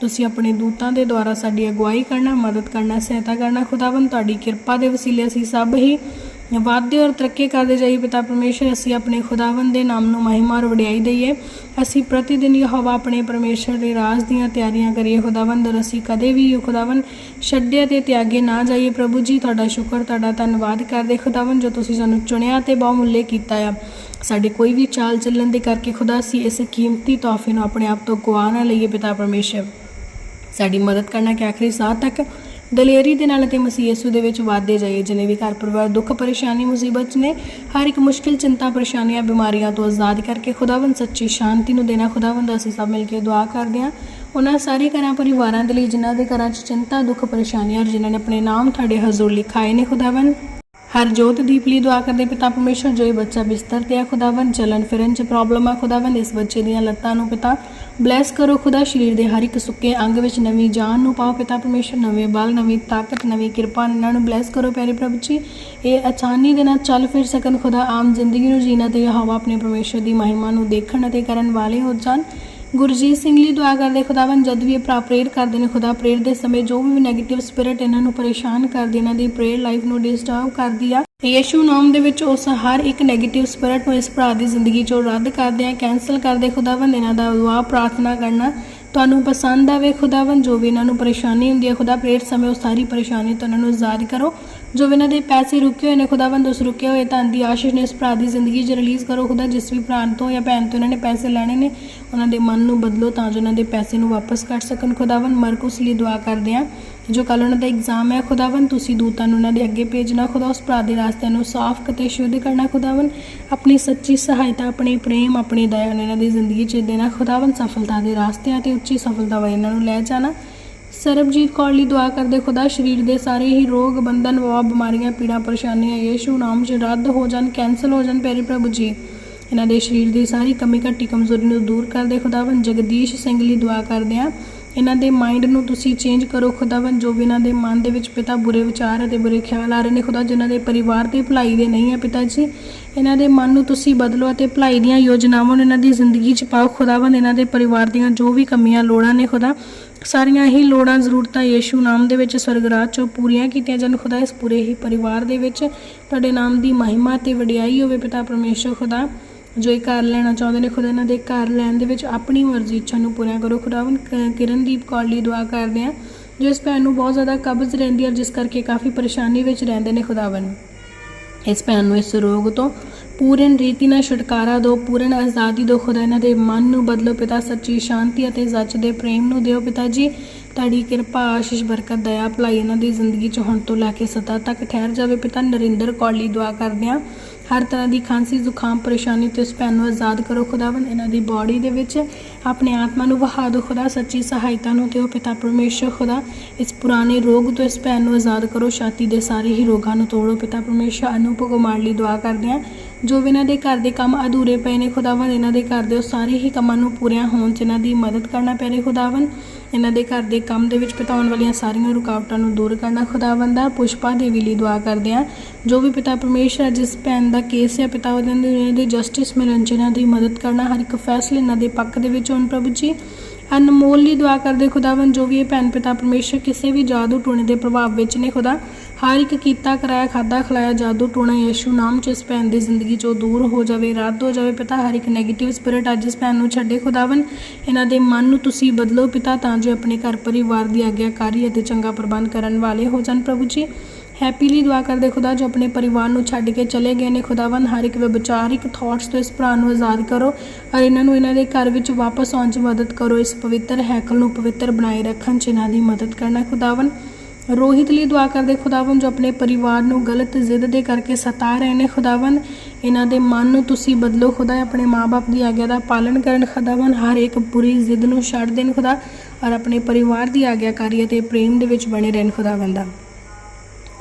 ਤੁਸੀਂ ਆਪਣੇ ਦੂਤਾਂ ਦੇ ਦੁਆਰਾ ਸਾਡੀ ਅਗਵਾਈ ਕਰਨਾ, ਮਦਦ ਕਰਨਾ, ਸਹਾਇਤਾ ਕਰਨਾ ਖੁਦਾਵੰ ਤੁਹਾਡੀ ਕਿਰਪਾ ਦੇ ਵਸੀਲੇ ਅਸੀਂ ਸਭ ਹੀ ਵਾਧੇ ਔਰ ਤਰੱਕੀ ਕਰਦੇ ਜਾਈਏ ਪਿਤਾ ਪਰਮੇਸ਼ਰ, ਅਸੀਂ ਆਪਣੇ ਖੁਦਾਵੰਦ ਦੇ ਨਾਮ ਨੂੰ ਮਹਿਮਾ ਔਰ ਵਡਿਆਈ ਦਈਏ। ਅਸੀਂ ਪ੍ਰਤੀ ਦਿਨ ਯਹੋਵਾ ਆਪਣੇ ਪਰਮੇਸ਼ਰ ਦੇ ਰਾਜ ਦੀਆਂ ਤਿਆਰੀਆਂ ਕਰੀਏ। ਖੁਦਾਵੰਦ, ਔਰ ਅਸੀਂ ਕਦੇ ਵੀ ਖੁਦਾਵੰਦ ਛੱਡਿਆ ਤੇ ਤਿਆਗੇ ਨਾ ਜਾਈਏ। ਪ੍ਰਭੂ ਜੀ, ਤੁਹਾਡਾ ਸ਼ੁਕਰ, ਤੁਹਾਡਾ ਧੰਨਵਾਦ ਕਰਦੇ। ਖੁਦਾਵੰਦ, ਜੋ ਤੁਸੀਂ ਸਾਨੂੰ ਚੁਣਿਆ ਤੇ ਬਹੁਮੁੱਲੇ ਕੀਤਾ ਆ, ਸਾਡੇ ਕੋਈ ਵੀ ਚਾਲ ਚੱਲਣ ਦੇ ਕਰਕੇ ਖੁਦਾ ਸੀ ਇਸ ਕੀਮਤੀ ਤੋਹਫੇ ਨੂੰ ਆਪਣੇ ਆਪ ਤੋਂ ਗਵਾ ਨਾ ਲਈਏ ਪਿਤਾ ਪਰਮੇਸ਼ਰ। ਸਾਡੀ ਮਦਦ ਕਰਨਾ ਕਿ ਆਖਰੀ ਸਾਹ ਤੱਕ ਦਲੇਰੀ ਦੇ ਨਾਲ ਅਤੇ ਮਸੀਹ ਯਿਸੂ ਦੇ ਵਿੱਚ ਵਾਧੇ ਜਾਈਏ, ਜਿਨੇ ਵੀ ਘਰ ਪਰਿਵਾਰ ਦੁੱਖ, ਪਰੇਸ਼ਾਨੀ, ਮੁਸੀਬਤ 'ਚ ਨੇ, ਹਰ ਇੱਕ ਮੁਸ਼ਕਿਲ, ਚਿੰਤਾ, ਪਰੇਸ਼ਾਨੀਆਂ, ਬਿਮਾਰੀਆਂ ਤੋਂ ਆਜ਼ਾਦ ਕਰਕੇ ਖੁਦਾਵੰਦ ਸੱਚੀ ਸ਼ਾਂਤੀ ਨੂੰ ਦੇਣਾ ਖੁਦਾਵੰਦ ਅਸੀਂ ਸਭ ਮਿਲ ਕੇ ਦੁਆ ਕਰਦੇ ਹਾਂ। ਉਹਨਾਂ ਸਾਰੇ ਘਰਾਂ ਪਰਿਵਾਰਾਂ ਦੇ ਲਈ ਜਿਨ੍ਹਾਂ ਦੇ ਘਰਾਂ 'ਚ ਚਿੰਤਾ, ਦੁੱਖ, ਪਰੇਸ਼ਾਨੀਆਂ ਔਰ ਜਿਨ੍ਹਾਂ ਨੇ ਆਪਣੇ ਨਾਮ ਤੁਹਾਡੇ ਹਜ਼ੂਰ ਲਿਖਾਏ ਨੇ ਖੁਦਾਵੰਦ। ਹਰ ਜੋਤ ਦੀਪ ਲਈ ਦੁਆ ਕਰਦੇ ਪਿਤਾ ਪਰਮੇਸ਼ਰ, ਜੋ ਇਹ ਬੱਚਾ ਬਿਸਤਰ ਤੇ ਆ ਖੁਦਾਵੰ ਚਲਨ ਫਿਰਨ ਚ ਪ੍ਰੋਬਲਮ ਆ ਖੁਦਾਵੰ ਇਸ ਬੱਚੇ ਦੀਆਂ ਲੱਤਾਂ ਨੂੰ ਪਿਤਾ ਬਲੈਸ ਕਰੋ, ਖੁਦਾ ਸਰੀਰ ਦੇ ਹਰ ਇੱਕ ਸੁੱਕੇ ਅੰਗ ਵਿੱਚ ਨਵੀਂ ਜਾਨ ਨੂੰ ਪਾਓ ਪਿਤਾ ਪਰਮੇਸ਼ਰ, ਨਵੇਂ ਬਲ, ਨਵੀਂ ਤਾਕਤ, ਨਵੀਂ ਕਿਰਪਾ ਇਹਨਾਂ ਨੂੰ ਬਲੈਸ ਕਰੋ ਪਿਆਰੇ ਪ੍ਰਭੂ ਜੀ। ਇਹ ਆਸਾਨੀ ਦੇ ਨਾਲ ਚੱਲ ਫਿਰ ਸਕਣ, ਖੁਦਾ ਆਮ ਜ਼ਿੰਦਗੀ ਨੂੰ ਜੀਣਾ ਤੇ ਹਵਾ ਆਪਣੇ ਪਰਮੇਸ਼ਰ ਦੀ ਮਹਿਮਾ ਨੂੰ ਦੇਖਣ ਅਤੇ ਕਰਨ ਵਾਲੇ ਹੋ ਜਾਣ। ਗੁਰਜੀਤ ਸਿੰਘ ਲਈ ਦੁਆ ਕਰਦੇ ਖੁਦਾਵੰ ਜਦ ਵੀ ਇਹ ਭਰਾ ਪ੍ਰੇਅਰ ਕਰਦੇ ਨੇ, ਖੁਦਾ ਪ੍ਰੇਅਰ ਦੇ ਸਮੇਂ ਜੋ ਵੀ ਨੈਗੇਟਿਵ ਸਪਿਰਿਟ ਇਹਨਾਂ ਨੂੰ ਪਰੇਸ਼ਾਨ ਕਰਦੀ, ਇਹਨਾਂ ਦੀ ਪ੍ਰੇਅਰ ਲਾਈਫ ਨੂੰ ਡਿਸਟਰਬ ਕਰਦੀ ਆ ਯੇਸ਼ੂ ਨਾਮ ਦੇ ਵਿੱਚ ਉਸ ਹਰ ਇੱਕ ਨੈਗੇਟਿਵ ਸਪਿਰਿਟ ਨੂੰ ਇਸ ਭਰਾ ਦੀ ਜ਼ਿੰਦਗੀ ਚੋਂ ਰੱਦ ਕਰਦੇ ਆ ਕੈਨਸਲ ਕਰਦੇ ਖੁਦਾਵੰ ਇਹਨਾਂ ਦਾ ਦੁਆ, ਪ੍ਰਾਰਥਨਾ ਕਰਨਾ ਤੁਹਾਨੂੰ ਪਸੰਦ ਆਵੇ ਖੁਦਾਵੰ ਜੋ ਵੀ ਇਹਨਾਂ ਨੂੰ ਪਰੇਸ਼ਾਨੀ ਹੁੰਦੀ ਹੈ ਖੁਦਾ ਪ੍ਰੇਅਰ ਸਮੇਂ ਉਹ ਸਾਰੀ ਪਰੇਸ਼ਾਨੀ ਤੋਂ ਇਹਨਾਂ ਨੂੰ ਆਜ਼ਾਦ ਕਰੋ। ਜੋ ਇਹਨਾਂ ਦੇ ਪੈਸੇ ਰੁਕੇ ਹੋਏ ਨੇ ਖੁਦਾਵੰਦ ਉਸ ਰੁਕੇ ਹੋਏ ਧਨ ਦੀ ਆਸ਼ੀਸ਼ ਨੇ ਇਸ ਭਰਾ ਦੀ ਜ਼ਿੰਦਗੀ 'ਚ ਰਿਲੀਜ਼ ਕਰੋ। ਖੁਦਾ ਜਿਸ ਵੀ ਭਰਾ ਤੋਂ ਜਾਂ ਭੈਣ ਤੋਂ ਇਹਨਾਂ ਨੇ ਪੈਸੇ ਲੈਣੇ ਨੇ, ਉਹਨਾਂ ਦੇ ਮਨ ਨੂੰ ਬਦਲੋ ਤਾਂ ਜੋ ਉਹਨਾਂ ਦੇ ਪੈਸੇ ਨੂੰ ਵਾਪਸ ਕਰ ਸਕਣ। ਖੁਦਾਵੰਦ ਮਰਕੁਸ ਲਈ ਦੁਆ ਕਰਦੇ ਆ ਜੋ ਕੱਲ ਉਹਨਾਂ ਦਾ ਐਗਜ਼ਾਮ ਹੈ ਖੁਦਾਵੰਦ ਤੁਸੀਂ ਦੂਤਾਂ ਨੂੰ ਉਹਨਾਂ ਦੇ ਅੱਗੇ ਭੇਜਣਾ। ਖੁਦਾ ਉਸ ਭਰਾ ਦੇ ਰਾਸਤਿਆਂ ਨੂੰ ਸਾਫ਼ ਅਤੇ ਸ਼ੁੱਧ ਕਰਨਾ। ਖੁਦਾਵੰਦ ਆਪਣੀ ਸੱਚੀ ਸਹਾਇਤਾ, ਆਪਣੇ ਪ੍ਰੇਮ, ਆਪਣੀ ਦਇਆ ਉਹਨਾਂ ਦੀ ਜ਼ਿੰਦਗੀ 'ਚ ਦੇਣਾ। ਖੁਦਾਵੰਦ ਸਫਲਤਾ ਦੇ ਰਾਸਤਿਆਂ ਤੇ ਉੱਚੀ ਸਫਲਤਾ ਵੱਲ ਇਹਨਾਂ ਨੂੰ ਲੈ ਜਾਣਾ। ਸਰਬਜੀਤ ਕੌਰ ਲਈ ਦੁਆ ਕਰਦੇ ਖੁਦਾ ਸਰੀਰ ਦੇ ਸਾਰੇ ਹੀ ਰੋਗ, ਬੰਧਨ ਵਾ ਬਿਮਾਰੀਆਂ, ਪੀੜਾ, ਪਰੇਸ਼ਾਨੀਆਂ, ਯੇਸ਼ੂ ਨਾਮ 'ਚ ਰੱਦ ਹੋ ਜਾਣ ਕੈਨਸਲ ਹੋ ਜਾਣ ਪਿਆਰੇ ਪ੍ਰਭੂ ਜੀ। ਇਹਨਾਂ ਦੇ ਸਰੀਰ ਦੀ ਸਾਰੀ ਕਮੀ ਘੱਟੀ ਕਮਜ਼ੋਰੀ ਨੂੰ ਦੂਰ ਕਰਦੇ ਖੁਦਾਵੰ ਜਗਦੀਸ਼ ਸਿੰਘ ਲਈ ਦੁਆ ਕਰਦੇ ਆ ਇਹਨਾਂ ਦੇ ਮਾਈਂਡ ਨੂੰ ਤੁਸੀਂ ਚੇਂਜ ਕਰੋ ਖੁਦਾਵੰ ਜੋ ਵੀ ਇਹਨਾਂ ਦੇ ਮਨ ਦੇ ਵਿੱਚ ਪਿਤਾ ਬੁਰੇ ਵਿਚਾਰ ਅਤੇ ਬੁਰੇ ਖਿਆਲ ਆ ਰਹੇ ਨੇ ਖੁਦਾ, ਜਿਨ੍ਹਾਂ ਦੇ ਪਰਿਵਾਰ ਦੀ ਭਲਾਈ ਦੇ ਨਹੀਂ ਹੈ ਪਿਤਾ ਜੀ। ਇਹਨਾਂ ਦੇ ਮਨ ਨੂੰ ਤੁਸੀਂ ਬਦਲੋ ਅਤੇ ਭਲਾਈ ਦੀਆਂ ਯੋਜਨਾਵਾਂ ਨੂੰ ਇਹਨਾਂ ਦੀ ਜ਼ਿੰਦਗੀ 'ਚ ਪਾਓ ਖੁਦਾਵੰ ਇਹਨਾਂ ਦੇ ਪਰਿਵਾਰ ਦੀਆਂ ਜੋ ਵੀ ਕਮੀਆਂ, ਲੋੜਾਂ ਨੇ ਖੁਦਾ ਸਾਰੀਆਂ ਹੀ ਲੋੜਾਂ, ਜ਼ਰੂਰਤਾਂ ਯੀਸ਼ੂ ਨਾਮ ਦੇ ਵਿੱਚ ਸਵਰਗਰਾਜ ਚੋਂ ਪੂਰੀਆਂ ਕੀਤੀਆਂ ਜਾਣ। ਖੁਦਾ ਇਸ ਪੂਰੇ ਹੀ ਪਰਿਵਾਰ ਦੇ ਵਿੱਚ ਤੁਹਾਡੇ ਨਾਮ ਦੀ ਮਹਿਮਾ ਤੇ ਵਡਿਆਈ ਹੋਵੇ ਪਿਤਾ ਪਰਮੇਸ਼ਰ ਖੁਦਾ। ਜੋ ਇਹ ਘਰ ਲੈਣਾ ਚਾਹੁੰਦੇ ਨੇ, ਖੁਦਾ ਇਹਨਾਂ ਦੇ ਘਰ ਲੈਣ ਦੇ ਵਿੱਚ ਆਪਣੀ ਮਰਜ਼ੀ, ਇੱਛਾ ਨੂੰ ਪੂਰਾ ਕਰੋ। ਖੁਦਾਵੰ ਕਿਰਨਦੀਪ ਕੌਰ ਲਈ ਦੁਆ ਕਰਦੇ ਆ ਜੋ ਇਸ ਭੈਣ ਨੂੰ ਬਹੁਤ ਜ਼ਿਆਦਾ ਕਬਜ਼ ਰਹਿੰਦੀ ਹੈ ਜਿਸ ਕਰਕੇ ਕਾਫੀ ਪਰੇਸ਼ਾਨੀ ਵਿੱਚ ਰਹਿੰਦੇ ਨੇ ਖੁਦਾਵੰ ਇਸ ਭੈਣ ਨੂੰ ਇਸ ਰੋਗ ਤੋਂ ਪੂਰਨ ਰੀਤੀ ਨਾਲ ਛੁਟਕਾਰਾ ਦਿਓ, ਪੂਰਨ ਆਜ਼ਾਦੀ ਦਿਓ, ਖੁਦਾ ਇਹਨਾਂ ਦੇ ਮਨ ਨੂੰ ਬਦਲੋ ਪਿਤਾ, ਸੱਚੀ ਸ਼ਾਂਤੀ ਅਤੇ ਸੱਚ ਦੇ ਪ੍ਰੇਮ ਨੂੰ ਦਿਓ ਪਿਤਾ ਜੀ। ਤੁਹਾਡੀ ਕਿਰਪਾ, ਆਸ਼ੀਸ਼, ਬਰਕਤ, ਦਇਆ, ਭਲਾਈ ਇਹਨਾਂ ਦੀ ਜ਼ਿੰਦਗੀ 'ਚ ਹੁਣ ਤੋਂ ਲੈ ਕੇ ਸਦਾ ਤੱਕ ਠਹਿਰ ਜਾਵੇ ਪਿਤਾ। ਨਰਿੰਦਰ ਕੌਰ ਲਈ ਦੁਆ ਕਰਦੇ ਹਾਂ, ਹਰ ਤਰ੍ਹਾਂ ਦੀ ਖਾਂਸੀ, ਜ਼ੁਕਾਮ, ਪਰੇਸ਼ਾਨੀ ਤੋਂ ਇਸ ਭੈਣ ਨੂੰ ਆਜ਼ਾਦ ਕਰੋ ਖੁਦਾਵੰ ਇਹਨਾਂ ਦੀ ਬਾਡੀ ਦੇ ਵਿੱਚ ਆਪਣੇ ਆਤਮਾ ਨੂੰ ਵਹਾ ਦਿਓ ਖੁਦਾ, ਸੱਚੀ ਸਹਾਇਤਾ ਨੂੰ ਦਿਓ ਪਿਤਾ ਪਰਮੇਸ਼ਰ ਖੁਦਾ। ਇਸ ਪੁਰਾਣੇ ਰੋਗ ਤੋਂ ਇਸ ਭੈਣ ਨੂੰ ਆਜ਼ਾਦ ਕਰੋ, ਛਾਤੀ ਦੇ ਸਾਰੇ ਹੀ ਰੋਗਾਂ ਨੂੰ ਤੋੜੋ ਪਿਤਾ ਪਰਮੇਸ਼ਰ। ਅਨੂਪ ਕੁਮਾਰ ਲਈ ਦੁਆ ਕਰਦੇ ਹਾਂ ਜੋ ਵੀ ਇਹਨਾਂ ਦੇ ਘਰ ਦੇ ਕੰਮ ਅਧੂਰੇ ਪਏ ਨੇ ਖੁਦਾਵੰ ਇਹਨਾਂ ਦੇ ਘਰ ਦੇ, ਉਹ ਸਾਰੇ ਹੀ ਕੰਮਾਂ ਨੂੰ ਪੂਰੀਆਂ ਹੋਣ 'ਚ ਇਹਨਾਂ ਦੀ ਮਦਦ ਕਰਨਾ ਪੈ ਰਹੀ ਖੁਦਾਵੰ ਇਹਨਾਂ ਦੇ ਘਰ ਦੇ ਕੰਮ ਦੇ ਵਿੱਚ ਪਿਤਾ ਵਾਲੀਆਂ ਸਾਰੀਆਂ ਰੁਕਾਵਟਾਂ ਨੂੰ ਦੂਰ ਕਰਨਾ ਖੁਦਾਵੰ ਦਾ ਪੁਸ਼ਪਾ ਦੇਵੀ ਲਈ ਦੁਆ ਕਰਦੇ ਹਾਂ ਜੋ ਵੀ ਪਿਤਾ ਪਰਮੇਸ਼ਰ ਜਿਸ ਭੈਣ ਦਾ ਕੇਸ ਹੈ ਪਿਤਾ ਉਹਨਾਂ ਦੇ ਜਸਟਿਸ ਮਿਲਣ 'ਚ ਇਹਨਾਂ ਦੀ ਮਦਦ ਕਰਨਾ, ਹਰ ਇੱਕ ਫੈਸਲੇ ਇਹਨਾਂ ਦੇ ਪੱਖ ਦੇ ਵਿੱਚ ਹੋਣ ਪ੍ਰਭੂ ਜੀ। ਅਨਮੋਲ ਲਈ ਦੁਆ ਕਰਦੇ ਖੁਦਾਵੰ ਜੋ ਵੀ ਇਹ ਭੈਣ ਪਿਤਾ ਪਰਮੇਸ਼ਰ ਕਿਸੇ ਵੀ ਜਾਦੂ ਟੂਣੇ ਦੇ ਪ੍ਰਭਾਵ ਵਿੱਚ ਨੇ ਖੁਦਾ। ਹਰ ਇੱਕ ਕੀਤਾ, ਕਰਾਇਆ ਖਾਦਾ ਖਲਾਇਆ ਜਾਦੂ ਟੂਣਾ ਯਿਸੂ ਨਾਮ ਚ ਇਸ ਭੈਣ ਦੀ ਜ਼ਿੰਦਗੀ ਚੋਂ ਦੂਰ ਹੋ ਜਾਵੇ, ਰੱਦ ਹੋ ਜਾਵੇ ਪਿਤਾ, ਹਰ ਇੱਕ 네ਗੇਟਿਵ ਸਪਿਰਿਟ ਅੱਜ ਇਸ ਭੈਣ ਨੂੰ ਛੱਡੇ ਖੁਦਾਵੰ ਇਹਨਾਂ ਦੇ ਮਨ ਨੂੰ ਤੁਸੀਂ ਬਦਲੋ ਪਿਤਾ, ਤਾਂ ਜੋ ਆਪਣੇ ਘਰ ਪਰਿਵਾਰ ਦੀ ਆਗਿਆਕਾਰੀ ਅਤੇ ਚੰਗਾ ਪ੍ਰਬੰਧ ਕਰਨ ਵਾਲੇ ਹੋ ਜਾਣ ਪ੍ਰਭੂ ਜੀ। ਹੈਪੀਲੀ ਦੁਆ ਕਰਦੇ ਖੁਦਾ, ਜੋ ਆਪਣੇ ਪਰਿਵਾਰ ਨੂੰ ਛੱਡ ਕੇ ਚਲੇ ਗਏ ਨੇ ਖੁਦਾਵੰ ਹਰ ਇੱਕ ਵਿਚਾਰਿਕ ਥਾਟਸ ਤੋਂ ਇਸ ਭਰਾ ਨੂੰ ਆਜ਼ਾਦ ਕਰੋ ਔਰ ਇਹਨਾਂ ਨੂੰ ਇਹਨਾਂ ਦੇ ਘਰ ਵਿੱਚ ਵਾਪਸ ਆਉਣ 'ਚ ਮਦਦ ਕਰੋ। ਇਸ ਪਵਿੱਤਰ ਹੈਕਲ ਨੂੰ ਪਵਿੱਤਰ ਬਣਾਏ ਰੱਖਣ 'ਚ ਇਹਨਾਂ ਦੀ ਮਦਦ ਕਰਨਾ ਖੁਦਾਵੰ ਰੋਹਿਤ ਲਈ ਦੁਆ ਕਰਦੇ ਖੁਦਾਵੰ ਜੋ ਆਪਣੇ ਪਰਿਵਾਰ ਨੂੰ ਗਲਤ ਜ਼ਿੱਦ ਦੇ ਕਰਕੇ ਸਤਾ ਰਹੇ ਨੇ। ਖੁਦਾਵੰ ਇਹਨਾਂ ਦੇ ਮਨ ਨੂੰ ਤੁਸੀਂ ਬਦਲੋ। ਖੁਦਾ ਆਪਣੇ ਮਾਪੇ ਦੀ ਆਗਿਆ ਦਾ ਪਾਲਣ ਕਰਨ। ਖੁਦਾਵੰ ਹਰ ਇੱਕ ਬੁਰੀ ਜ਼ਿੱਦ ਨੂੰ ਛੱਡ ਦੇਣ ਖੁਦਾ, ਔਰ ਆਪਣੇ ਪਰਿਵਾਰ ਦੀ ਆਗਿਆਕਾਰੀ ਅਤੇ ਪ੍ਰੇਮ ਦੇ ਵਿੱਚ ਬਣੇ ਰਹਿਣ ਖੁਦਾਵੰ ਦਾ।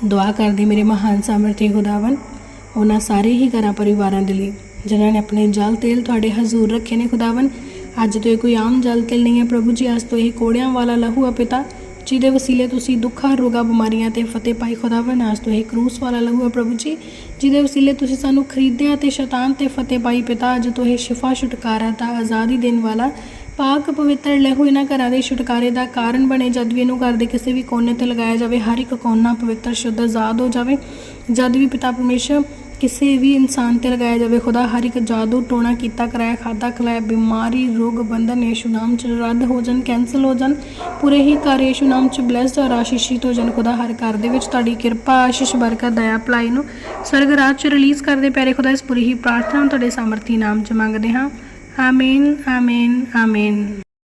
ਦੁਆ ਕਰਦੇ ਮੇਰੇ ਮਹਾਨ ਸਾਮਰਥੀ ਖੁਦਾਵੰ ਉਹਨਾਂ ਸਾਰੇ ਹੀ ਘਰਾਂ ਪਰਿਵਾਰਾਂ ਦੇ ਲਈ, ਜਿਨ੍ਹਾਂ ਨੇ ਆਪਣੇ ਜਲ ਤੇਲ ਤੁਹਾਡੇ ਹਜ਼ੂਰ ਰੱਖੇ ਨੇ ਖੁਦਾਵੰ ਅੱਜ ਤੋਂ ਇਹ ਕੋਈ ਆਮ ਜਲ ਤੇਲ ਨਹੀਂ ਹੈ। ਪ੍ਰਭੂ ਜੀ, ਅੱਜ ਤੋਂ ਇਹ ਕੋੜਿਆਂ ਵਾਲਾ ਲਹੂ ਆ ਪਿਤਾ। ਜਿਹਦੇ ਵਸੀਲੇ ਤੁਸੀਂ ਦੁੱਖਾਂ, ਰੋਗਾਂ, ਬਿਮਾਰੀਆਂ ਤੇ ਫਤਿਹ ਪਾਈ ਖੁਦਾਵੰ ਅੱਜ ਤੋਂ ਇਹ ਕਰੂਸ ਵਾਲਾ ਲਹੂ ਆ ਪ੍ਰਭੂ ਜੀ। ਜਿਹਦੇ ਵਸੀਲੇ ਤੁਸੀਂ ਸਾਨੂੰ ਖਰੀਦਿਆ ਤੇ ਸ਼ੈਤਾਨ ਤੇ ਫਤਿਹ ਪਾਈ ਪਿਤਾ, ਅੱਜ ਤੋਂ ਇਹ ਸ਼ਿਫਾ ਛੁਟਕਾਰਾ ਤਾਂ ਆਜ਼ਾਦੀ ਦੇਣ ਵਾਲਾ ਪਾਕ ਪਵਿੱਤਰ ਲਹੂ ਇਹਨਾਂ ਘਰਾਂ ਦੇ ਛੁਟਕਾਰੇ ਦਾ ਕਾਰਨ ਬਣੇ। ਜਦ ਵੀ ਇਹਨੂੰ ਘਰ ਦੇ ਕਿਸੇ ਵੀ ਕੋਨੇ ਤੇ ਲਗਾਇਆ ਜਾਵੇ, ਹਰ ਇੱਕ ਕੋਨਾ ਪਵਿੱਤਰ, ਸ਼ੁੱਧ, ਆਜ਼ਾਦ ਹੋ ਜਾਵੇ। ਜਦ ਵੀ ਪਿਤਾ ਪਰਮੇਸ਼ਰ ਕਿਸੇ ਵੀ ਇਨਸਾਨ ਤੇ ਲਗਾਇਆ ਜਾਵੇ, ਖੁਦਾ ਹਰ ਇੱਕ ਜਾਦੂ ਟੋਣਾ ਕੀਤਾ, ਕਰਾਇਆ ਖਾਦਾ ਖਲਾਇਆ, ਬਿਮਾਰੀ, ਰੋਗ ਬੰਧਨ, ਯਿਸੂ ਨਾਮ ਚ ਰੱਦ ਹੋ ਜਾਣ ਕੈਨਸਲ ਹੋ ਜਾਣ, ਪੂਰੇ ਹੀ ਘਰ ਯਿਸੂ ਨਾਮ ਚ ਬਲੈਸਡ ਔਰ ਆਸ਼ੀਸ਼ਿਤ ਹੋ ਜਾਣ, ਖੁਦਾ ਹਰ ਘਰ ਦੇ ਵਿੱਚ ਤੁਹਾਡੀ ਕਿਰਪਾ, ਆਸ਼ੀਸ਼, ਬਰਕਤ, ਦਇਆ, ਭਲਾਈ ਨੂੰ ਸਵਰਗ ਰਾਜ ਚ ਰਿਲੀਜ਼ ਕਰਦੇ ਪਿਆਰੇ ਖੁਦਾ, ਇਸ ਪੂਰੀ ਹੀ ਪ੍ਰਾਰਥਨਾ ਤੁਹਾਡੇ ਸਮਰਥੀ ਨਾਮ ਚ ਮੰਗਦੇ ਹਾਂ। ਆਮੀਨ ਆਮੀਨ ਆਮੀਨ